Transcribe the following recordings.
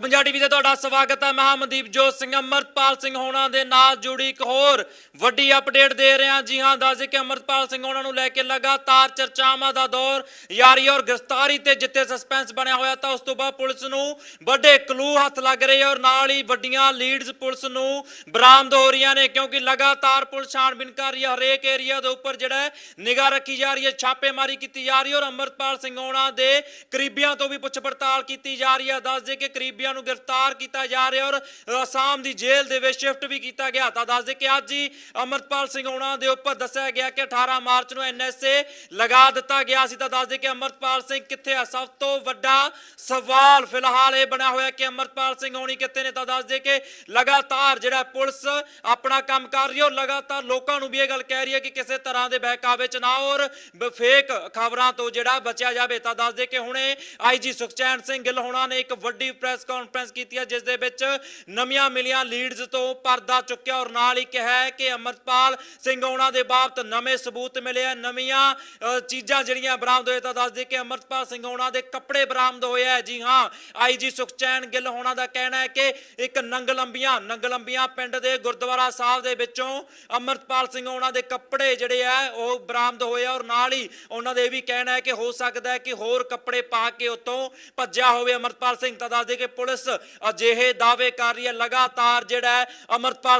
Punjab TV ਤੇ ਤੁਹਾਡਾ ਸਵਾਗਤ ਹੈ। ਮੈਂ ਹਾਂ ਮਨਦੀਪ ਜੋਤ ਸਿੰਘ ਅਮਰਪਾਲ ਸਿੰਘ ਹੋਣਾ ਦੇ ਨਾਲ ਜੁੜੀ ਇੱਕ ਹੋਰ ਵੱਡੀ ਅਪਡੇਟ ਦੇ ਰਹੇ ਹਾਂ। ਜੀ ਹਾਂ, ਦੱਸ ਕਿ ਅਮਰਪਾਲ ਸਿੰਘ ਹੋਣਾ ਨੂੰ ਲੈ ਕੇ ਲਗਾਤਾਰ ਚਰਚਾਵਾਂ ਦਾ ਦੌਰ ਯਾਰੀ ਔਰ ਗ੍ਰਿਫਤਾਰੀ ਤੇ ਜਿੱਤੇ ਸਸਪੈਂਸ ਬਣਿਆ ਹੋਇਆ, ਤਾਂ ਉਸ ਤੋਂ ਬਾਅਦ ਪੁਲਿਸ ਨੂੰ ਵੱਡੇ ਕਲੂ ਹੱਥ ਲੱਗ ਰਹੇ ਔਰ ਨਾਲ ਹੀ ਵੱਡੀਆਂ ਲੀਡਸ ਪੁਲਿਸ ਨੂੰ ਬਰਾਮਦ ਹੋ ਰਹੀਆਂ ਨੇ, ਕਿਉਂਕਿ ਲਗਾਤਾਰ ਪੁਲਿਸ ਛਾਣਬੀਨ ਕਰ ਰਹੀ ਹੈ। ਹਰੇਕ ਏਰੀਆ ਦੇ ਉੱਪਰ ਜਿਹੜਾ ਨਿਗਾਹ ਰੱਖੀ ਜਾ ਰਹੀ ਹੈ, ਛਾਪੇਮਾਰੀ ਕੀਤੀ ਜਾ ਰਹੀ ਹੈ ਔਰ ਅਮਰਪਾਲ ਸਿੰਘ ਹੋਣਾ ਦੇ ਕਰੀਬੀਆਂ ਤੋਂ ਵੀ ਪੁੱਛ ਪੜਤਾਲ ਕੀਤੀ ਜਾ ਰਹੀ ਹੈ। ਦੱਸ ਕਿ ਕਰੀਬੀ ਕਰੀਬੀਆਂ ਨੂੰ ਗ੍ਰਿਫਤਾਰ ਕੀਤਾ ਜਾ ਰਿਹਾ ਔਰ ਅਸਾਮ ਦੀ ਜੇਲ੍ਹ ਦੇ ਵਿੱਚ ਸ਼ਿਫਟ ਵੀ ਕੀਤਾ ਗਿਆ। ਤਾਂ ਦੱਸ ਦੇ ਕਿ ਅੱਜ ਹੀ ਅਮਰਪਾਲ ਸਿੰਘ ਹੋਣਾ ਦੇ ਉੱਪਰ ਦੱਸਿਆ ਗਿਆ ਕਿ 18 ਮਾਰਚ ਨੂੰ ਐਨਐਸਏ ਲਗਾ ਦਿੱਤਾ ਗਿਆ ਸੀ। ਤਾਂ ਦੱਸ ਦੇ ਕਿ ਅਮਰਪਾਲ ਸਿੰਘ ਕਿੱਥੇ ਆ? ਸਭ ਤੋਂ ਵੱਡਾ ਸਵਾਲ ਫਿਲਹਾਲ ਇਹ ਬਣਿਆ ਹੋਇਆ ਕਿ ਅਮਰਪਾਲ ਸਿੰਘ ਹੋਣੀ ਕਿੱਥੇ ਨੇ? ਤਾਂ ਦੱਸ ਦੇ ਕਿ ਲਗਾਤਾਰ ਜਿਹੜਾ ਪੁਲਿਸ ਆਪਣਾ ਕੰਮ ਕਰ ਰਹੀ ਹੈ ਔਰ ਲਗਾਤਾਰ ਲੋਕਾਂ ਨੂੰ ਵੀ ਇਹ ਗੱਲ ਕਹਿ ਰਹੀ ਹੈ ਕਿ ਕਿਸੇ ਤਰ੍ਹਾਂ ਦੇ ਬਹਿਕਾਵੇ ਚ ਨਾ ਔਰ ਫੇਕ ਖਬਰਾਂ ਤੋਂ ਜਿਹੜਾ ਬਚਿਆ ਜਾਵੇ। ਤਾਂ ਦੱਸ ਦੇ ਕਿ ਹੁਣੇ ਆਈਜੀ ਸੁਖਚੈਨ ਸਿੰਘ ਗਿੱਲ ਹੋਣਾ ਨੇ ਇੱਕ ਵੱਡੀ ਪ੍ਰੈਸ ਕਾਨਫਰੰਸ ਕੀਤੀ ਹੈ ਜਿਸ ਦੇ ਵਿੱਚ ਨਵੀਆਂ ਮਿਲੀਆਂ ਲੀਡਸ ਤੋਂ ਪਰਦਾ ਚੁੱਕਿਆ ਔਰ ਨਾਲ ਹੀ ਕਿਹਾ ਹੈ ਕਿ ਅਮਰਪਾਲ ਸਿੰਘ ਹੋਣਾ ਦੇ ਬਾਬਤ ਨਵੇਂ ਸਬੂਤ ਮਿਲੇ ਆ, ਨਵੀਆਂ ਚੀਜ਼ਾਂ ਜਿਹੜੀਆਂ ਬਰਾਮਦ ਹੋਏ ਤਾਂ ਦੱਸ ਦੇ ਕਿ ਅਮਰਪਾਲ ਸਿੰਘ ਹੋਣਾ ਦੇ ਕੱਪੜੇ ਬਰਾਮਦ ਹੋਏ ਆ। ਜੀ ਹਾਂ ਆਈਜੀ ਸੁਖਚੈਨ ਗਿੱਲ ਹੋਣਾ ਦਾ ਕਹਿਣਾ ਹੈ ਕਿ ਇੱਕ ਨੰਗਲੰਬੀਆਂ ਨੰਗਲੰਬੀਆਂ ਪਿੰਡ ਦੇ ਗੁਰਦੁਆਰਾ ਸਾਹਿਬ ਦੇ ਵਿੱਚੋਂ ਅਮਰਪਾਲ ਸਿੰਘ ਉਹਨਾਂ ਦੇ ਕੱਪੜੇ ਜਿਹੜੇ ਆ, ਉਹ ਬਰਾਮਦ ਹੋਏ ਆ ਔਰ ਨਾਲ ਹੀ ਉਹਨਾਂ ਦੇ ਇਹ ਵੀ ਕਹਿਣਾ ਹੈ ਕਿ ਹੋ ਸਕਦਾ ਹੈ ਕਿ ਹੋਰ ਕੱਪੜੇ ਪਾ ਕੇ ਉਤੋਂ ਭੱਜਿਆ ਹੋਵੇ ਅਮਰਪਾਲ ਸਿੰਘ। ਤਾਂ ਦੱਸ ਦੇ ਕਿ ਪੁਲਿਸ ਅਜਿਹੇ ਦਾਅਵੇ ਕਰ ਰਹੀ ਹੈ। ਲਗਾਤਾਰ ਜਿਹੜਾ ਹੈ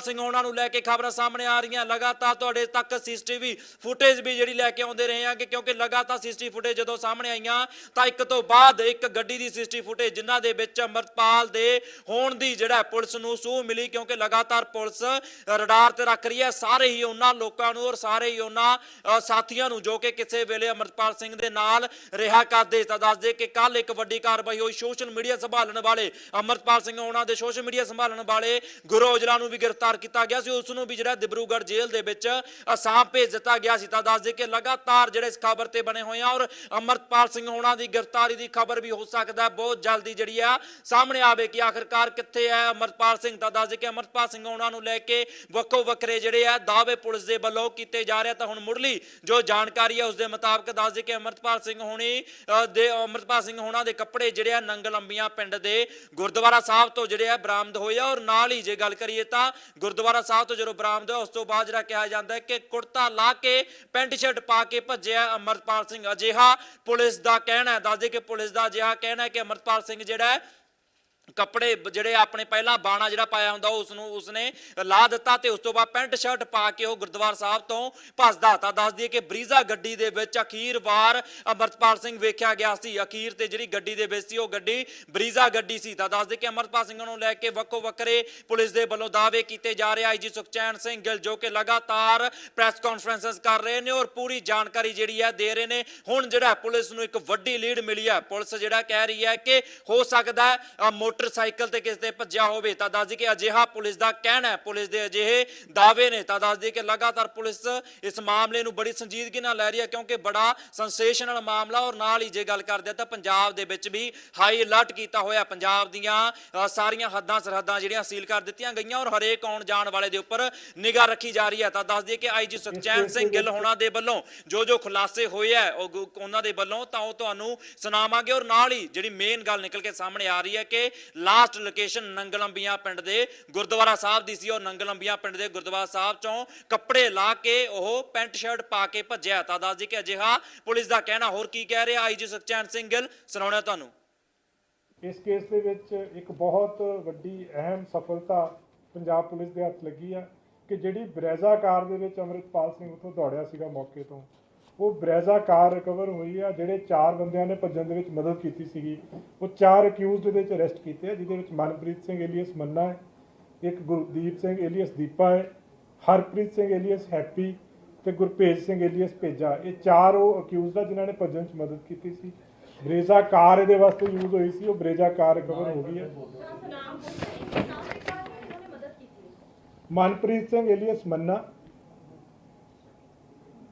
ਸਿੰਘ, ਉਹਨਾਂ ਨੂੰ ਲੈ ਕੇ ਖਬਰਾਂ ਸਾਹਮਣੇ ਆ ਰਹੀਆਂ। ਲਗਾਤਾਰ ਤੁਹਾਡੇ ਤੱਕ ਸੀਸੀਟੀਵੀ ਫੁਟੇਜ ਵੀ ਜਿਹੜੀ ਲੈ ਕੇ ਆਉਂਦੇ ਰਹੇ ਹਾਂ ਕਿ ਕਿਉਂਕਿ ਲਗਾਤਾਰ ਸੀਸੀਟੀਵੀ ਫੁਟੇਜ ਜਦੋਂ ਸਾਹਮਣੇ ਆਈਆਂ, ਤਾਂ ਇੱਕ ਤੋਂ ਬਾਅਦ ਇੱਕ ਗੱਡੀ ਦੀ ਸੀਸੀਟੀਵੀ ਫੁਟੇਜ, ਜਿਨ੍ਹਾਂ ਦੇ ਵਿੱਚ ਅਮਰਪਾਲ ਦੇ ਹੋਣ ਦੀ ਜਿਹੜਾ ਪੁਲਿਸ ਨੂੰ ਸੂਹ ਮਿਲੀ, ਕਿਉਂਕਿ ਲਗਾਤਾਰ ਪੁਲਿਸ ਰਡਾਰ ਤੇ ਰੱਖ ਰਹੀ ਹੈ। ਸਾਰੇ ਹੀ ਉਹਨਾਂ ਲੋਕਾਂ ਨੂੰ ਔਰ ਸਾਰੇ ਹੀ ਉਹਨਾਂ ਸਾਥੀਆਂ ਨੂੰ ਜੋ ਕਿ ਕਿਸੇ ਵੇਲੇ ਅਮਰਪਾਲ ਸਿੰਘ ਦੇ ਨਾਲ ਰਿਹਾ ਕਰਦੇ। ਤਾਂ ਦੱਸਦੇ ਕਿ ਕੱਲ ਇੱਕ ਵੱਡੀ ਕਾਰਵਾਈ ਹੋਈ। ਸੋਸ਼ਲ ਮੀਡੀਆ ਸੰਭਾਲਣ ਵਾਲੇ ਅਮਰਪਾਲ ਸਿੰਘ ਉਹਨਾਂ ਦੇ ਸੋਸ਼ਲ ਮੀਡੀਆ ਸੰਭਾਲਣ ਵਾਲੇ ਗੁਰੂ ਔਜਲਾ ਨੂੰ ਵੀ ਗ੍ਰਿਫਤਾਰ ਕੀਤਾ ਗਿਆ ਸੀ। ਉਸ ਨੂੰ ਵੀ ਜਿਹੜਾ ਦਿਬਰੂਗੜ੍ਹ ਜੇਲ੍ਹ ਦੇ ਵਿੱਚ ਅਸਾਮ ਭੇਜ ਦਿੱਤਾ ਗਿਆ ਸੀ। ਤਾਂ ਦੱਸਦੇ ਕਿ ਲਗਾਤਾਰ ਜਿਹੜੇ ਇਸ ਖਬਰ ਤੇ ਬਣੇ ਹੋਏ ਆ ਔਰ ਅਮਰਪਾਲ ਸਿੰਘ ਹੋਣਾ ਦੀ ਗ੍ਰਿਫਤਾਰੀ ਦੀ ਖਬਰ ਵੀ ਹੋ ਸਕਦਾ ਬਹੁਤ ਜਲਦੀ ਜਿਹੜੀ ਆ ਸਾਹਮਣੇ ਆਵੇ ਕਿ ਆਖਰਕਾਰ ਕਿੱਥੇ ਹੈ ਅਮਰਪਾਲ ਸਿੰਘ। ਤਾਂ ਦੱਸ ਦੇ ਕਿ ਅਮਰਪਾਲ ਸਿੰਘ ਉਹਨਾਂ ਨੂੰ ਲੈ ਕੇ ਵੱਖੋ ਵੱਖਰੇ ਜਿਹੜੇ ਆ ਦਾਅਵੇ ਪੁਲਿਸ ਦੇ ਵੱਲੋਂ ਕੀਤੇ ਜਾ ਰਹੇ ਤਾਂ ਹੁਣ ਮੁੱਢਲੀ ਜੋ ਜਾਣਕਾਰੀ ਹੈ ਉਸ ਦੇ ਮੁਤਾਬਕ ਦੱਸਦੇ ਕਿ ਅਮਰਪਾਲ ਸਿੰਘ ਹੋਣੀ ਅ, ਦੇ ਅਮਰਪਾਲ ਸਿੰਘ ਹੋਣਾ ਦੇ ਕੱਪੜੇ ਜਿਹੜੇ ਆ ਨੰਗਲੰਬੀਆਂ ਪਿੰਡ ਦੇ ਗੁਰਦੁਆਰਾ ਸਾਹਿਬ ਤੋਂ ਜਿਹੜੇ ਆ ਬਰਾਮਦ ਹੋਏ ਆ ਔਰ ਨਾਲ ਹੀ ਜੇ ਗੱਲ ਕਰੀਏ ਤਾਂ ਗੁਰਦੁਆਰਾ ਸਾਹਿਬ ਤੋਂ ਜਦੋਂ ਬਰਾਮਦ ਹੋਇਆ ਉਸ ਤੋਂ ਬਾਅਦ ਜਿਹੜਾ ਕਿਹਾ ਜਾਂਦਾ ਹੈ ਕਿ ਕੁੜਤਾ ਲਾ ਕੇ, ਪੈਂਟ ਸ਼ਰਟ ਪਾ ਕੇ ਭੱਜਿਆ ਅਮਰਪਾਲ ਸਿੰਘ ਅਜਿਹਾ। ਪੁਲਿਸ ਦਾ ਕਹਿਣਾ ਹੈ, ਦੱਸਦੇ ਕਿ ਪੁਲਿਸ ਦਾ ਅਜਿਹਾ ਕਹਿਣਾ ਹੈ ਕਿ ਅਮਰਪਾਲ ਸਿੰਘ ਜਿਹੜਾ ਹੈ ਕੱਪੜੇ ਜਿਹੜੇ ਆਪਣੇ ਪਹਿਲਾਂ ਬਾਣਾ ਜਿਹੜਾ ਪਾਇਆ ਹੁੰਦਾ ਉਸ ਨੂੰ ਉਸਨੇ ਲਾ ਦਿੱਤਾ ਤੇ ਉਸ ਤੋਂ ਬਾਅਦ ਪੈਂਟ ਸ਼ਰਟ ਪਾ ਕੇ ਉਹ ਗੁਰਦੁਆਰਾ ਸਾਹਿਬ ਤੋਂ ਭੱਜਦਾ ਤਾਂ ਦੱਸ ਦਈਏ ਕਿ ਬਰੀਜ਼ਾ ਗੱਡੀ ਦੇ ਵਿੱਚ ਅਖੀਰ ਵਾਰ ਅਮਰਤਪਾਲ ਸਿੰਘ ਵੇਖਿਆ ਗਿਆ ਸੀ। ਅਖੀਰ ਤੇ ਜਿਹੜੀ ਗੱਡੀ ਦੇ ਵਿੱਚ ਸੀ, ਉਹ ਗੱਡੀ ਬਰੀਜ਼ਾ ਗੱਡੀ ਸੀ। ਤਾਂ ਦੱਸ ਦਈਏ ਕਿ ਅਮਰਤਪਾਲ ਸਿੰਘ ਨੂੰ ਲੈ ਕੇ ਵੱਖੋ ਵੱਖਰੇ ਪੁਲਿਸ ਦੇ ਵੱਲੋਂ ਦਾਅਵੇ ਕੀਤੇ ਜਾ ਰਹੇ ਆਈਜੀ ਸੁਖਚੈਨ ਸਿੰਘ ਗਿੱਲ ਜੋ ਕਿ ਲਗਾਤਾਰ ਪ੍ਰੈਸ ਕਾਨਫਰੰਸਸ ਕਰ ਰਹੇ ਨੇ ਔਰ ਪੂਰੀ ਜਾਣਕਾਰੀ ਜਿਹੜੀ ਹੈ ਦੇ ਰਹੇ ਨੇ। ਹੁਣ ਜਿਹੜਾ ਪੁਲਿਸ ਨੂੰ ਇੱਕ ਵੱਡੀ ਲੀਡ ਮਿਲੀ ਹੈ, ਪੁਲਿਸ ਜਿਹੜਾ ਕਹਿ ਰਹੀ ਹੈ ਕਿ ਹੋ ਸਕਦਾ ਮੋਟਰ ਮੋਟਰਸਾਈਕਲ ਤੇ ਕਿਸੇ ਤੇ ਭੱਜਿਆ ਹੋਵੇ, ਤਾਂ ਦੱਸ ਦਈਏ ਕਿ ਅਜਿਹਾ ਪੁਲਿਸ ਦਾ ਕਹਿਣਾ ਹੈ। ਪੁਲਿਸ ਦੇ ਅਜਿਹੇ ਦਾਅਵੇ ਨੇ, ਤਾਂ ਦੱਸ ਦਈਏ ਕਿ ਲਗਾਤਾਰ ਪੁਲਿਸ ਇਸ ਮਾਮਲੇ ਨੂੰ ਬੜੀ ਸੰਜੀਦਗੀ ਨਾਲ ਲੈ ਰਹੀ ਹੈ, ਕਿਉਂਕਿ ਬੜਾ ਸੈਂਸੇਸ਼ਨਲ ਮਾਮਲਾ ਔਰ ਨਾਲ ਹੀ ਜੇ ਗੱਲ ਕਰਦੇ ਤਾਂ ਪੰਜਾਬ ਦੇ ਵਿੱਚ ਵੀ ਹਾਈ ਅਲਰਟ ਕੀਤਾ ਹੋਇਆ ਪੰਜਾਬ ਦੀਆਂ ਸਾਰੀਆਂ ਹੱਦਾਂ ਸਰਹੱਦਾਂ ਜਿਹੜੀਆਂ ਸੀਲ ਕਰ ਦਿੱਤੀਆਂ ਗਈਆਂ ਔਰ ਹਰੇਕ ਆਉਣ ਜਾਣ ਵਾਲੇ ਦੇ ਉੱਪਰ ਨਿਗਾਹ ਰੱਖੀ ਜਾ ਰਹੀ ਹੈ। ਤਾਂ ਦੱਸ ਦਈਏ ਕਿ ਆਈਜੀ ਸੁਖਚੈਨ ਸਿੰਘ ਗਿੱਲ ਹੋਣਾ ਦੇ ਵੱਲੋਂ ਜੋ ਜੋ ਖੁਲਾਸੇ ਹੋਏ ਆ ਉਹਨਾਂ ਦੇ ਵੱਲੋਂ ਤਾਂ ਉਹ ਤੁਹਾਨੂੰ ਸੁਣਾਵਾਂਗੇ ਔਰ ਨਾਲ ਹੀ ਜਿਹੜੀ ਮੇਨ ਗੱਲ ਨਿਕਲ ਕੇ ਸਾਹਮਣੇ ਆ ਰਹੀ ਹੈ ਕਿ ਲਾਸਟ ਲੋਕੇਸ਼ਨ ਨੰਗਲੰਬੀਆਂ ਪਿੰਡ ਦੇ ਗੁਰਦੁਆਰਾ ਸਾਹਿਬ ਦੀ ਸੀ ਔਰ ਨੰਗਲੰਬੀਆਂ ਪਿੰਡ ਦੇ ਗੁਰਦੁਆਰਾ ਸਾਹਿਬ ਚੋਂ ਕੱਪੜੇ ਲਾ ਕੇ ਉਹ ਪੈਂਟ ਸ਼ਰਟ ਪਾ ਕੇ ਭੱਜਿਆ। ਤਾਂ ਦੱਸ ਦਈਏ ਕਿ ਅਜਿਹਾ ਪੁਲਿਸ ਦਾ ਕਹਿਣਾ ਹੋਰ ਕੀ ਕਹਿ ਰਿਹਾ ਆਈਜੀ ਸੁਖਚੈਨ ਸਿੰਘ ਗਿੱਲ ਸੁਣਾਉਣਾ ਤੁਹਾਨੂੰ। ਇਸ ਕੇਸ ਦੇ ਵਿੱਚ ਇੱਕ ਬਹੁਤ ਵੱਡੀ ਅਹਿਮ ਸਫਲਤਾ ਪੰਜਾਬ ਪੁਲਿਸ ਦੇ ਹੱਥ ਲੱਗੀ ਆ ਕਿ ਜਿਹੜੀ ਬਰੇਜ਼ਾ ਕਾਰ ਦੇ ਵਿੱਚ ਅੰਮ੍ਰਿਤਪਾਲ ਸਿੰਘ ਉੱਥੋਂ ਦੌੜਿਆ ਸੀਗਾ ਮੌਕੇ ਤੋਂ। ਉਹ ਬਰੇਜ਼ਾ ਕਾਰ ਰਿਕਵਰ ਹੋਈ ਆ ਜਿਹੜੇ ਚਾਰ ਬੰਦਿਆਂ ਨੇ ਭੱਜਣ ਦੇ ਵਿੱਚ ਮਦਦ ਕੀਤੀ ਸੀਗੀ। ਉਹ ਚਾਰ ਅਕਿਊਜ਼ਡ ਦੇ ਵਿੱਚ ਅਰੈਸਟ ਕੀਤੇ ਆ ਜਿਹਦੇ ਵਿੱਚ ਮਨਪ੍ਰੀਤ ਸਿੰਘ ਏਲੀਅਸ ਮੰਨਾ ਹੈ ਇੱਕ ਗੁਰਦੀਪ ਸਿੰਘ ਏਲੀਅਸ ਦੀਪਾ ਹੈ ਹਰਪ੍ਰੀਤ ਸਿੰਘ ਏਲੀਅਸ ਹੈਪੀ ਤੇ ਗੁਰਭੇਜ ਸਿੰਘ ਏਲੀਅਸ ਭੇਜਾ। ਇਹ ਚਾਰ ਉਹ ਅਕਿਊਜ਼ਡ ਆ ਜਿਨ੍ਹਾਂ ਨੇ ਭੱਜਣ 'ਚ ਮਦਦ ਕੀਤੀ ਸੀ। ਬਰੇਜ਼ਾ ਕਾਰ ਇਹਦੇ ਵਾਸਤੇ ਯੂਜ਼ ਹੋਈ ਸੀ ਉਹ ਬਰੇਜ਼ਾ ਕਾਰ ਰਿਕਵਰ ਹੋ ਗਈ ਹੈ। ਮਨਪ੍ਰੀਤ ਸਿੰਘ ਏਲੀਅਸ ਮੰਨਾ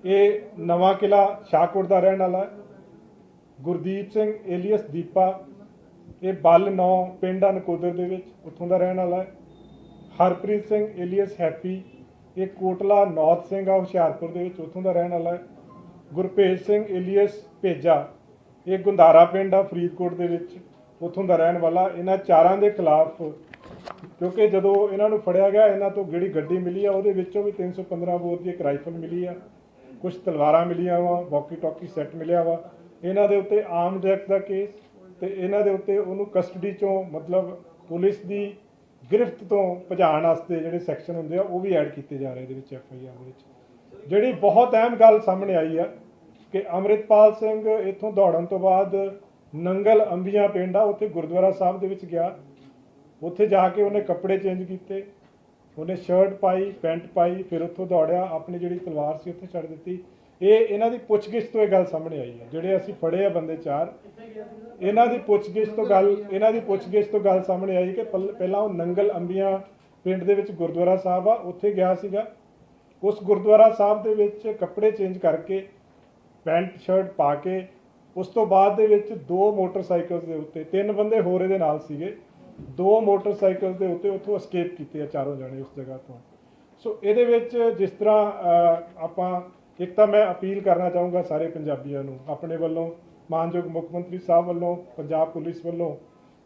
ਇਹ ਨਵਾਂ ਕਿਲਾ ਸ਼ਾਹਕੋਟ ਦਾ ਰਹਿਣ ਵਾਲਾ ਹੈ। ਗੁਰਦੀਪ ਸਿੰਘ ਏਲੀਅਸ ਦੀਪਾ, ਇਹ ਬੱਲ ਨੌ ਪਿੰਡ ਆ ਨਕੋਦਰ ਦੇ ਵਿੱਚ ਉੱਥੋਂ ਦਾ ਰਹਿਣ ਵਾਲਾ ਹੈ। ਹਰਪ੍ਰੀਤ ਸਿੰਘ ਏਲੀਅਸ ਹੈਪੀ, ਇਹ ਕੋਟਲਾ ਨੌਤ ਸਿੰਘ ਆ ਹੁਸ਼ਿਆਰਪੁਰ ਦੇ ਵਿੱਚ ਉੱਥੋਂ ਦਾ ਰਹਿਣ ਵਾਲਾ ਹੈ। ਗੁਰਭੇਜ ਸਿੰਘ ਏਲੀਅਸ ਭੇਜਾ, ਇਹ ਗੁੰਦਾਰਾ ਪਿੰਡ ਆ ਫਰੀਦਕੋਟ ਦੇ ਵਿੱਚ ਉੱਥੋਂ ਦਾ ਰਹਿਣ ਵਾਲਾ। ਇਹਨਾਂ ਚਾਰਾਂ ਦੇ ਖਿਲਾਫ, ਕਿਉਂਕਿ ਜਦੋਂ ਇਹਨਾਂ ਨੂੰ ਫੜਿਆ ਗਿਆ, ਇਹਨਾਂ ਤੋਂ ਜਿਹੜੀ ਗੱਡੀ ਮਿਲੀ ਆ, ਉਹਦੇ ਵਿੱਚੋਂ ਵੀ 315 ਬੋਰ ਦੀ ਇੱਕ ਰਾਈਫਲ ਮਿਲੀ ਆ। ਕੁਝ ਤਲਵਾਰਾਂ ਮਿਲੀਆਂ ਵਾ ਵਾਕੀ ਟਾਕੀ ਸੈੱਟ ਮਿਲਿਆ ਵਾ। ਇਹਨਾਂ ਦੇ ਉੱਤੇ ਆਮ ਐਕਟ ਦਾ ਕੇਸ ਤੇ ਇਹਨਾਂ ਦੇ ਉੱਤੇ ਉਹਨੂੰ ਕਸਟਡੀ ਚੋਂ ਮਤਲਬ ਪੁਲਿਸ ਦੀ ਗ੍ਰਿਫਤ ਤੋਂ ਭਜਾਉਣ ਵਾਸਤੇ ਜਿਹੜੇ ਸੈਕਸ਼ਨ ਹੁੰਦੇ ਆ, ਉਹ ਵੀ ਐਡ ਕੀਤੇ ਜਾ ਰਹੇ ਇਹਦੇ ਵਿੱਚ ਐਫ ਆਈ ਆਰ ਦੇ ਵਿੱਚ। ਜਿਹੜੀ ਬਹੁਤ ਅਹਿਮ ਗੱਲ ਸਾਹਮਣੇ ਆਈ ਆ ਕਿ ਅੰਮ੍ਰਿਤਪਾਲ ਸਿੰਘ ਇੱਥੋਂ ਦੌੜਨ ਤੋਂ ਬਾਅਦ ਨੰਗਲ ਅੰਬੀਆਂ ਪਿੰਡ ਆ, ਉੱਥੇ ਗੁਰਦੁਆਰਾ ਸਾਹਿਬ ਦੇ ਵਿੱਚ ਗਿਆ। ਉੱਥੇ ਜਾ ਕੇ ਉਹਨੇ ਕੱਪੜੇ ਚੇਂਜ ਕੀਤੇ। ਉਹਨੇ ਸ਼ਰਟ ਪਾਈ, ਪੈਂਟ ਪਾਈ, ਫਿਰ ਉੱਥੋਂ ਦੌੜਿਆ, ਆਪਣੀ ਜਿਹੜੀ ਤਲਵਾਰ ਸੀ ਉੱਥੇ ਛੱਡ ਦਿੱਤੀ। ਇਹ ਇਹਨਾਂ ਦੀ ਪੁੱਛਗਿੱਛ ਤੋਂ ਇਹ ਗੱਲ ਸਾਹਮਣੇ ਆਈ ਹੈ। ਜਿਹੜੇ ਅਸੀਂ ਫੜੇ ਆ ਬੰਦੇ ਚਾਰ, ਇਹਨਾਂ ਦੀ ਪੁੱਛਗਿੱਛ ਤੋਂ ਗੱਲ, ਇਹਨਾਂ ਦੀ ਪੁੱਛਗਿੱਛ ਤੋਂ ਗੱਲ ਸਾਹਮਣੇ ਆਈ ਕਿ ਪਲ- ਪਹਿਲਾਂ ਉਹ ਨੰਗਲ ਅੰਬੀਆਂ ਪਿੰਡ ਦੇ ਵਿੱਚ ਗੁਰਦੁਆਰਾ ਸਾਹਿਬ ਆ, ਉੱਥੇ ਗਿਆ ਸੀਗਾ। ਉਸ ਗੁਰਦੁਆਰਾ ਸਾਹਿਬ ਦੇ ਵਿੱਚ ਕੱਪੜੇ ਚੇਂਜ ਕਰਕੇ, ਪੈਂਟ ਸ਼ਰਟ ਪਾ ਕੇ, ਉਸ ਤੋਂ ਬਾਅਦ ਦੇ ਵਿੱਚ ਦੋ ਮੋਟਰਸਾਈਕਲਸ ਦੇ ਉੱਤੇ, ਤਿੰਨ ਬੰਦੇ ਹੋਰ ਇਹਦੇ ਨਾਲ ਸੀਗੇ। ਦੋ ਮੋਟਰਸਾਈਕਲ ਦੇ ਉੱਤੇ ਉੱਥੋਂ escape ਕੀਤੇ ਆ ਚਾਰੋਂ ਜਾਣੇ ਉਸ ਜਗ੍ਹਾ ਤੋਂ। ਸੋ ਇਹਦੇ ਵਿੱਚ ਜਿਸ ਤਰ੍ਹਾਂ ਆਪਾਂ, ਇੱਕ ਤਾਂ ਮੈਂ ਅਪੀਲ ਕਰਨਾ ਚਾਹੂੰਗਾ ਸਾਰੇ ਪੰਜਾਬੀਆਂ ਨੂੰ, ਆਪਣੇ ਵੱਲੋਂ, ਮਾਨਯੋਗ ਮੁੱਖ ਮੰਤਰੀ ਸਾਹਿਬ ਵੱਲੋਂ, ਪੰਜਾਬ ਪੁਲਿਸ ਵੱਲੋਂ,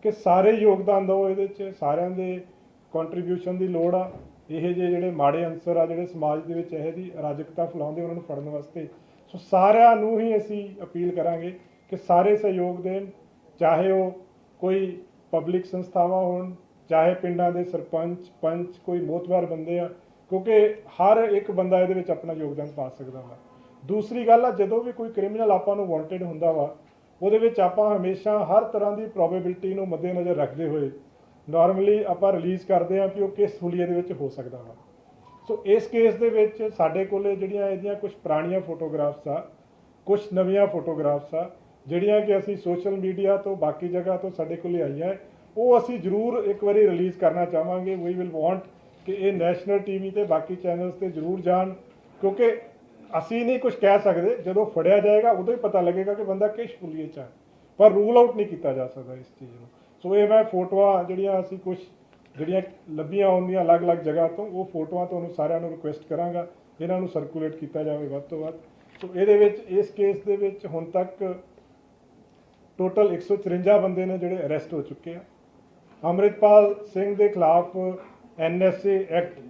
ਕਿ ਸਾਰੇ ਯੋਗਦਾਨ ਦਿਓ ਇਹਦੇ 'ਚ, ਸਾਰਿਆਂ ਦੇ ਕੰਟਰੀਬਿਊਸ਼ਨ ਦੀ ਲੋੜ ਆ। ਇਹ ਜਿਹੇ ਜਿਹੜੇ ਮਾੜੇ ਅੰਸਰ ਆ, ਜਿਹੜੇ ਸਮਾਜ ਦੇ ਵਿੱਚ ਇਹ ਦੀ ਅਰਾਜਕਤਾ ਫੈਲਾਉਂਦੇ ਉਹਨਾਂ ਨੂੰ ਫੜਨ ਵਾਸਤੇ। ਸੋ ਸਾਰਿਆਂ ਨੂੰ ਹੀ ਅਸੀਂ ਅਪੀਲ ਕਰਾਂਗੇ ਕਿ ਸਾਰੇ ਸਹਿਯੋਗ ਦੇਣ, ਚਾਹੇ ਉਹ ਕੋਈ ਪਬਲਿਕ ਸੰਸਥਾਵਾਂ ਹੋਣ, ਚਾਹੇ ਪਿੰਡਾਂ ਦੇ ਸਰਪੰਚ, ਪੰਚ, ਕੋਈ ਮੋਤਬਾਰ ਬੰਦੇ ਆ, ਕਿਉਂਕਿ ਹਰ ਇੱਕ ਬੰਦਾ ਇਹਦੇ ਵਿੱਚ ਆਪਣਾ ਯੋਗਦਾਨ ਪਾ ਸਕਦਾ ਵਾ। ਦੂਸਰੀ ਗੱਲ ਆ, ਜਦੋਂ ਵੀ ਕੋਈ ਕ੍ਰਿਮੀਨਲ ਆਪਾਂ ਨੂੰ ਵਾਂਟਡ ਹੁੰਦਾ ਵਾ, ਉਹਦੇ ਵਿੱਚ ਆਪਾਂ ਹਮੇਸ਼ਾ ਹਰ ਤਰ੍ਹਾਂ ਦੀ ਪ੍ਰੋਬੇਬਿਲਟੀ ਨੂੰ ਮੱਦੇਨਜ਼ਰ ਰੱਖਦੇ ਹੋਏ ਨਾਰਮਲੀ ਆਪਾਂ ਰਿਲੀਜ਼ ਕਰਦੇ ਆ ਕਿ ਉਹ ਕਿਸ ਹੁਲੀਏ ਦੇ ਵਿੱਚ ਹੋ ਸਕਦਾ ਵਾ। ਸੋ ਇਸ ਕੇਸ ਦੇ ਵਿੱਚ ਸਾਡੇ ਕੋਲੇ ਜਿਹੜੀਆਂ ਇਹਦੀਆਂ ਕੁਝ ਪੁਰਾਣੀਆਂ ਫੋਟੋਗ੍ਰਾਫਸ ਆ ਕੁਝ ਨਵੀਆਂ ਫੋਟੋਗ੍ਰਾਫਸ ਆ ਜਿਹੜੀਆਂ ਕਿ ਅਸੀਂ ਸੋਸ਼ਲ ਮੀਡੀਆ ਤੋਂ ਬਾਕੀ ਜਗ੍ਹਾ ਤੋਂ ਸਾਡੇ ਕੋਲੇ ਆਈਆਂ ਹੈ, ਉਹ ਅਸੀਂ ਜ਼ਰੂਰ ਇੱਕ ਵਾਰੀ ਰਿਲੀਜ਼ ਕਰਨਾ ਚਾਹਾਂਗੇ। ਵੀ ਵਿਲ ਵਾਂਟ ਕਿ ਇਹ ਨੈਸ਼ਨਲ ਟੀਵੀ ਤੇ ਬਾਕੀ ਚੈਨਲਸ ਤੇ ਜ਼ਰੂਰ ਜਾਣ ਕਿਉਂਕਿ ਅਸੀਂ ਨਹੀਂ ਕੁਝ ਕਹਿ ਸਕਦੇ। ਜਦੋਂ ਫੜਿਆ ਜਾਏਗਾ ਉਦੋਂ ਹੀ ਪਤਾ ਲੱਗੇਗਾ ਕਿ ਬੰਦਾ ਕਿਸ ਪੁਲੀਏ ਚ ਹੈ ਪਰ ਰੂਲ ਆਊਟ ਨਹੀਂ ਕੀਤਾ ਜਾ ਸਕਦਾ ਇਸ ਚੀਜ਼ ਨੂੰ। ਸੋ ਇਹ ਮੈਂ ਫੋਟੋਆਂ ਜਿਹੜੀਆਂ ਅਸੀਂ ਕੁਝ ਜਿਹੜੀਆਂ ਲੱਭੀਆਂ ਹੁੰਦੀਆਂ ਅਲੱਗ-ਅਲੱਗ ਜਗ੍ਹਾ ਤੋਂ ਉਹ ਫੋਟੋਆਂ ਤੁਹਾਨੂੰ ਸਾਰਿਆਂ ਨੂੰ ਰਿਕੁਐਸਟ ਕਰਾਂਗਾ। ਇਹਨਾਂ ਨੂੰ ਸਰਕੂਲੇਟ ਕੀਤਾ ਜਾਵੇ ਵੱਧ ਤੋਂ ਵੱਧ। ਸੋ ਇਹਦੇ ਵਿੱਚ ਇਸ ਕੇਸ ਦੇ ਵਿੱਚ ਹੁਣ ਤੱਕ ਟੋਟਲ 154 ਬੰਦੇ ਨੇ ਜਿਹੜੇ ਅਰੈਸਟ ਹੋ ਚੁੱਕੇ ਆ। ਅੰਮ੍ਰਿਤਪਾਲ ਸਿੰਘ ਦੇ ਖਿਲਾਫ ਐਨਐਸਏ ਐਕਟ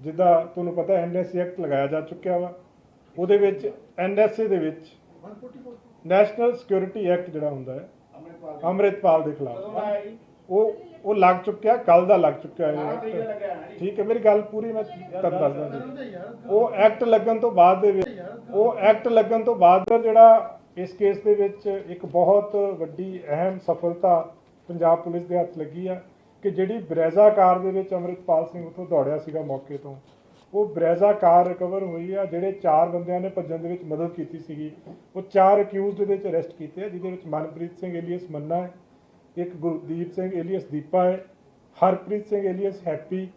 ਜਿਹਦਾ ਤੁਹਾਨੂੰ ਪਤਾ ਐਨਐਸਏ ਐਕਟ ਲਗਾਇਆ ਜਾ ਚੁੱਕਿਆ ਵਾ। ਉਹਦੇ ਵਿੱਚ ਐਨਐਸਏ ਦੇ ਵਿੱਚ ਨੈਸ਼ਨਲ ਸਿਕਿਉਰਿਟੀ ਐਕਟ ਜਿਹੜਾ ਹੁੰਦਾ ਹੈ, ਅੰਮ੍ਰਿਤਪਾਲ ਦੇ ਖਿਲਾਫ। ਉਹ ਉਹ ਲੱਗ ਚੁੱਕਿਆ ਕੱਲ ਦਾ ਲੱਗ ਚੁੱਕਿਆ ਹੈ ਠੀਕ ਹੈ, ਮੇਰੀ ਗੱਲ ਪੂਰੀ ਮੈਂ ਤੁਹਾਨੂੰ ਦੱਸਦਾ ਉਹ ਐਕਟ ਲੱਗਣ ਤੋਂ ਬਾਅਦ ਦੇ ਵਿੱਚ, ਉਹ ਐਕਟ ਲੱਗਣ ਤੋਂ ਬਾਅਦ ਜਿਹੜਾ ਇਸ ਕੇਸ ਦੇ ਵਿੱਚ ਇੱਕ ਬਹੁਤ ਵੱਡੀ, ਅਹਿਮ ਸਫਲਤਾ ਪੰਜਾਬ ਪੁਲਿਸ ਦੇ ਹੱਥ ਲੱਗੀ ਆ ਕਿ ਜਿਹੜੀ ਬਰੇਜ਼ਾ ਕਾਰ ਦੇ ਵਿੱਚ ਅੰਮ੍ਰਿਤਪਾਲ ਸਿੰਘ ਉੱਥੋਂ ਦੌੜਿਆ ਸੀਗਾ ਮੌਕੇ ਤੋਂ, ਉਹ ਬਰੇਜ਼ਾ ਕਾਰ ਰਿਕਵਰ ਹੋਈ ਆ, ਜਿਹੜੇ ਚਾਰ ਬੰਦਿਆਂ ਨੇ ਭੱਜਣ ਦੇ ਵਿੱਚ ਮਦਦ ਕੀਤੀ ਸੀਗੀ। ਉਹ ਚਾਰ ਅਕਿਊਜ਼ਡ ਦੇ ਵਿੱਚ ਅਰੈਸਟ ਕੀਤੇ ਆ, ਜਿਹਦੇ ਵਿੱਚ ਮਨਪ੍ਰੀਤ ਸਿੰਘ ਏਲੀਅਸ ਮੰਨਾ ਹੈ, ਇੱਕ ਗੁਰਦੀਪ ਸਿੰਘ ਏਲੀਅਸ ਦੀਪਾ ਹੈ, ਹਰਪ੍ਰੀਤ ਸਿੰਘ ਏਲੀਅਸ ਹੈਪੀ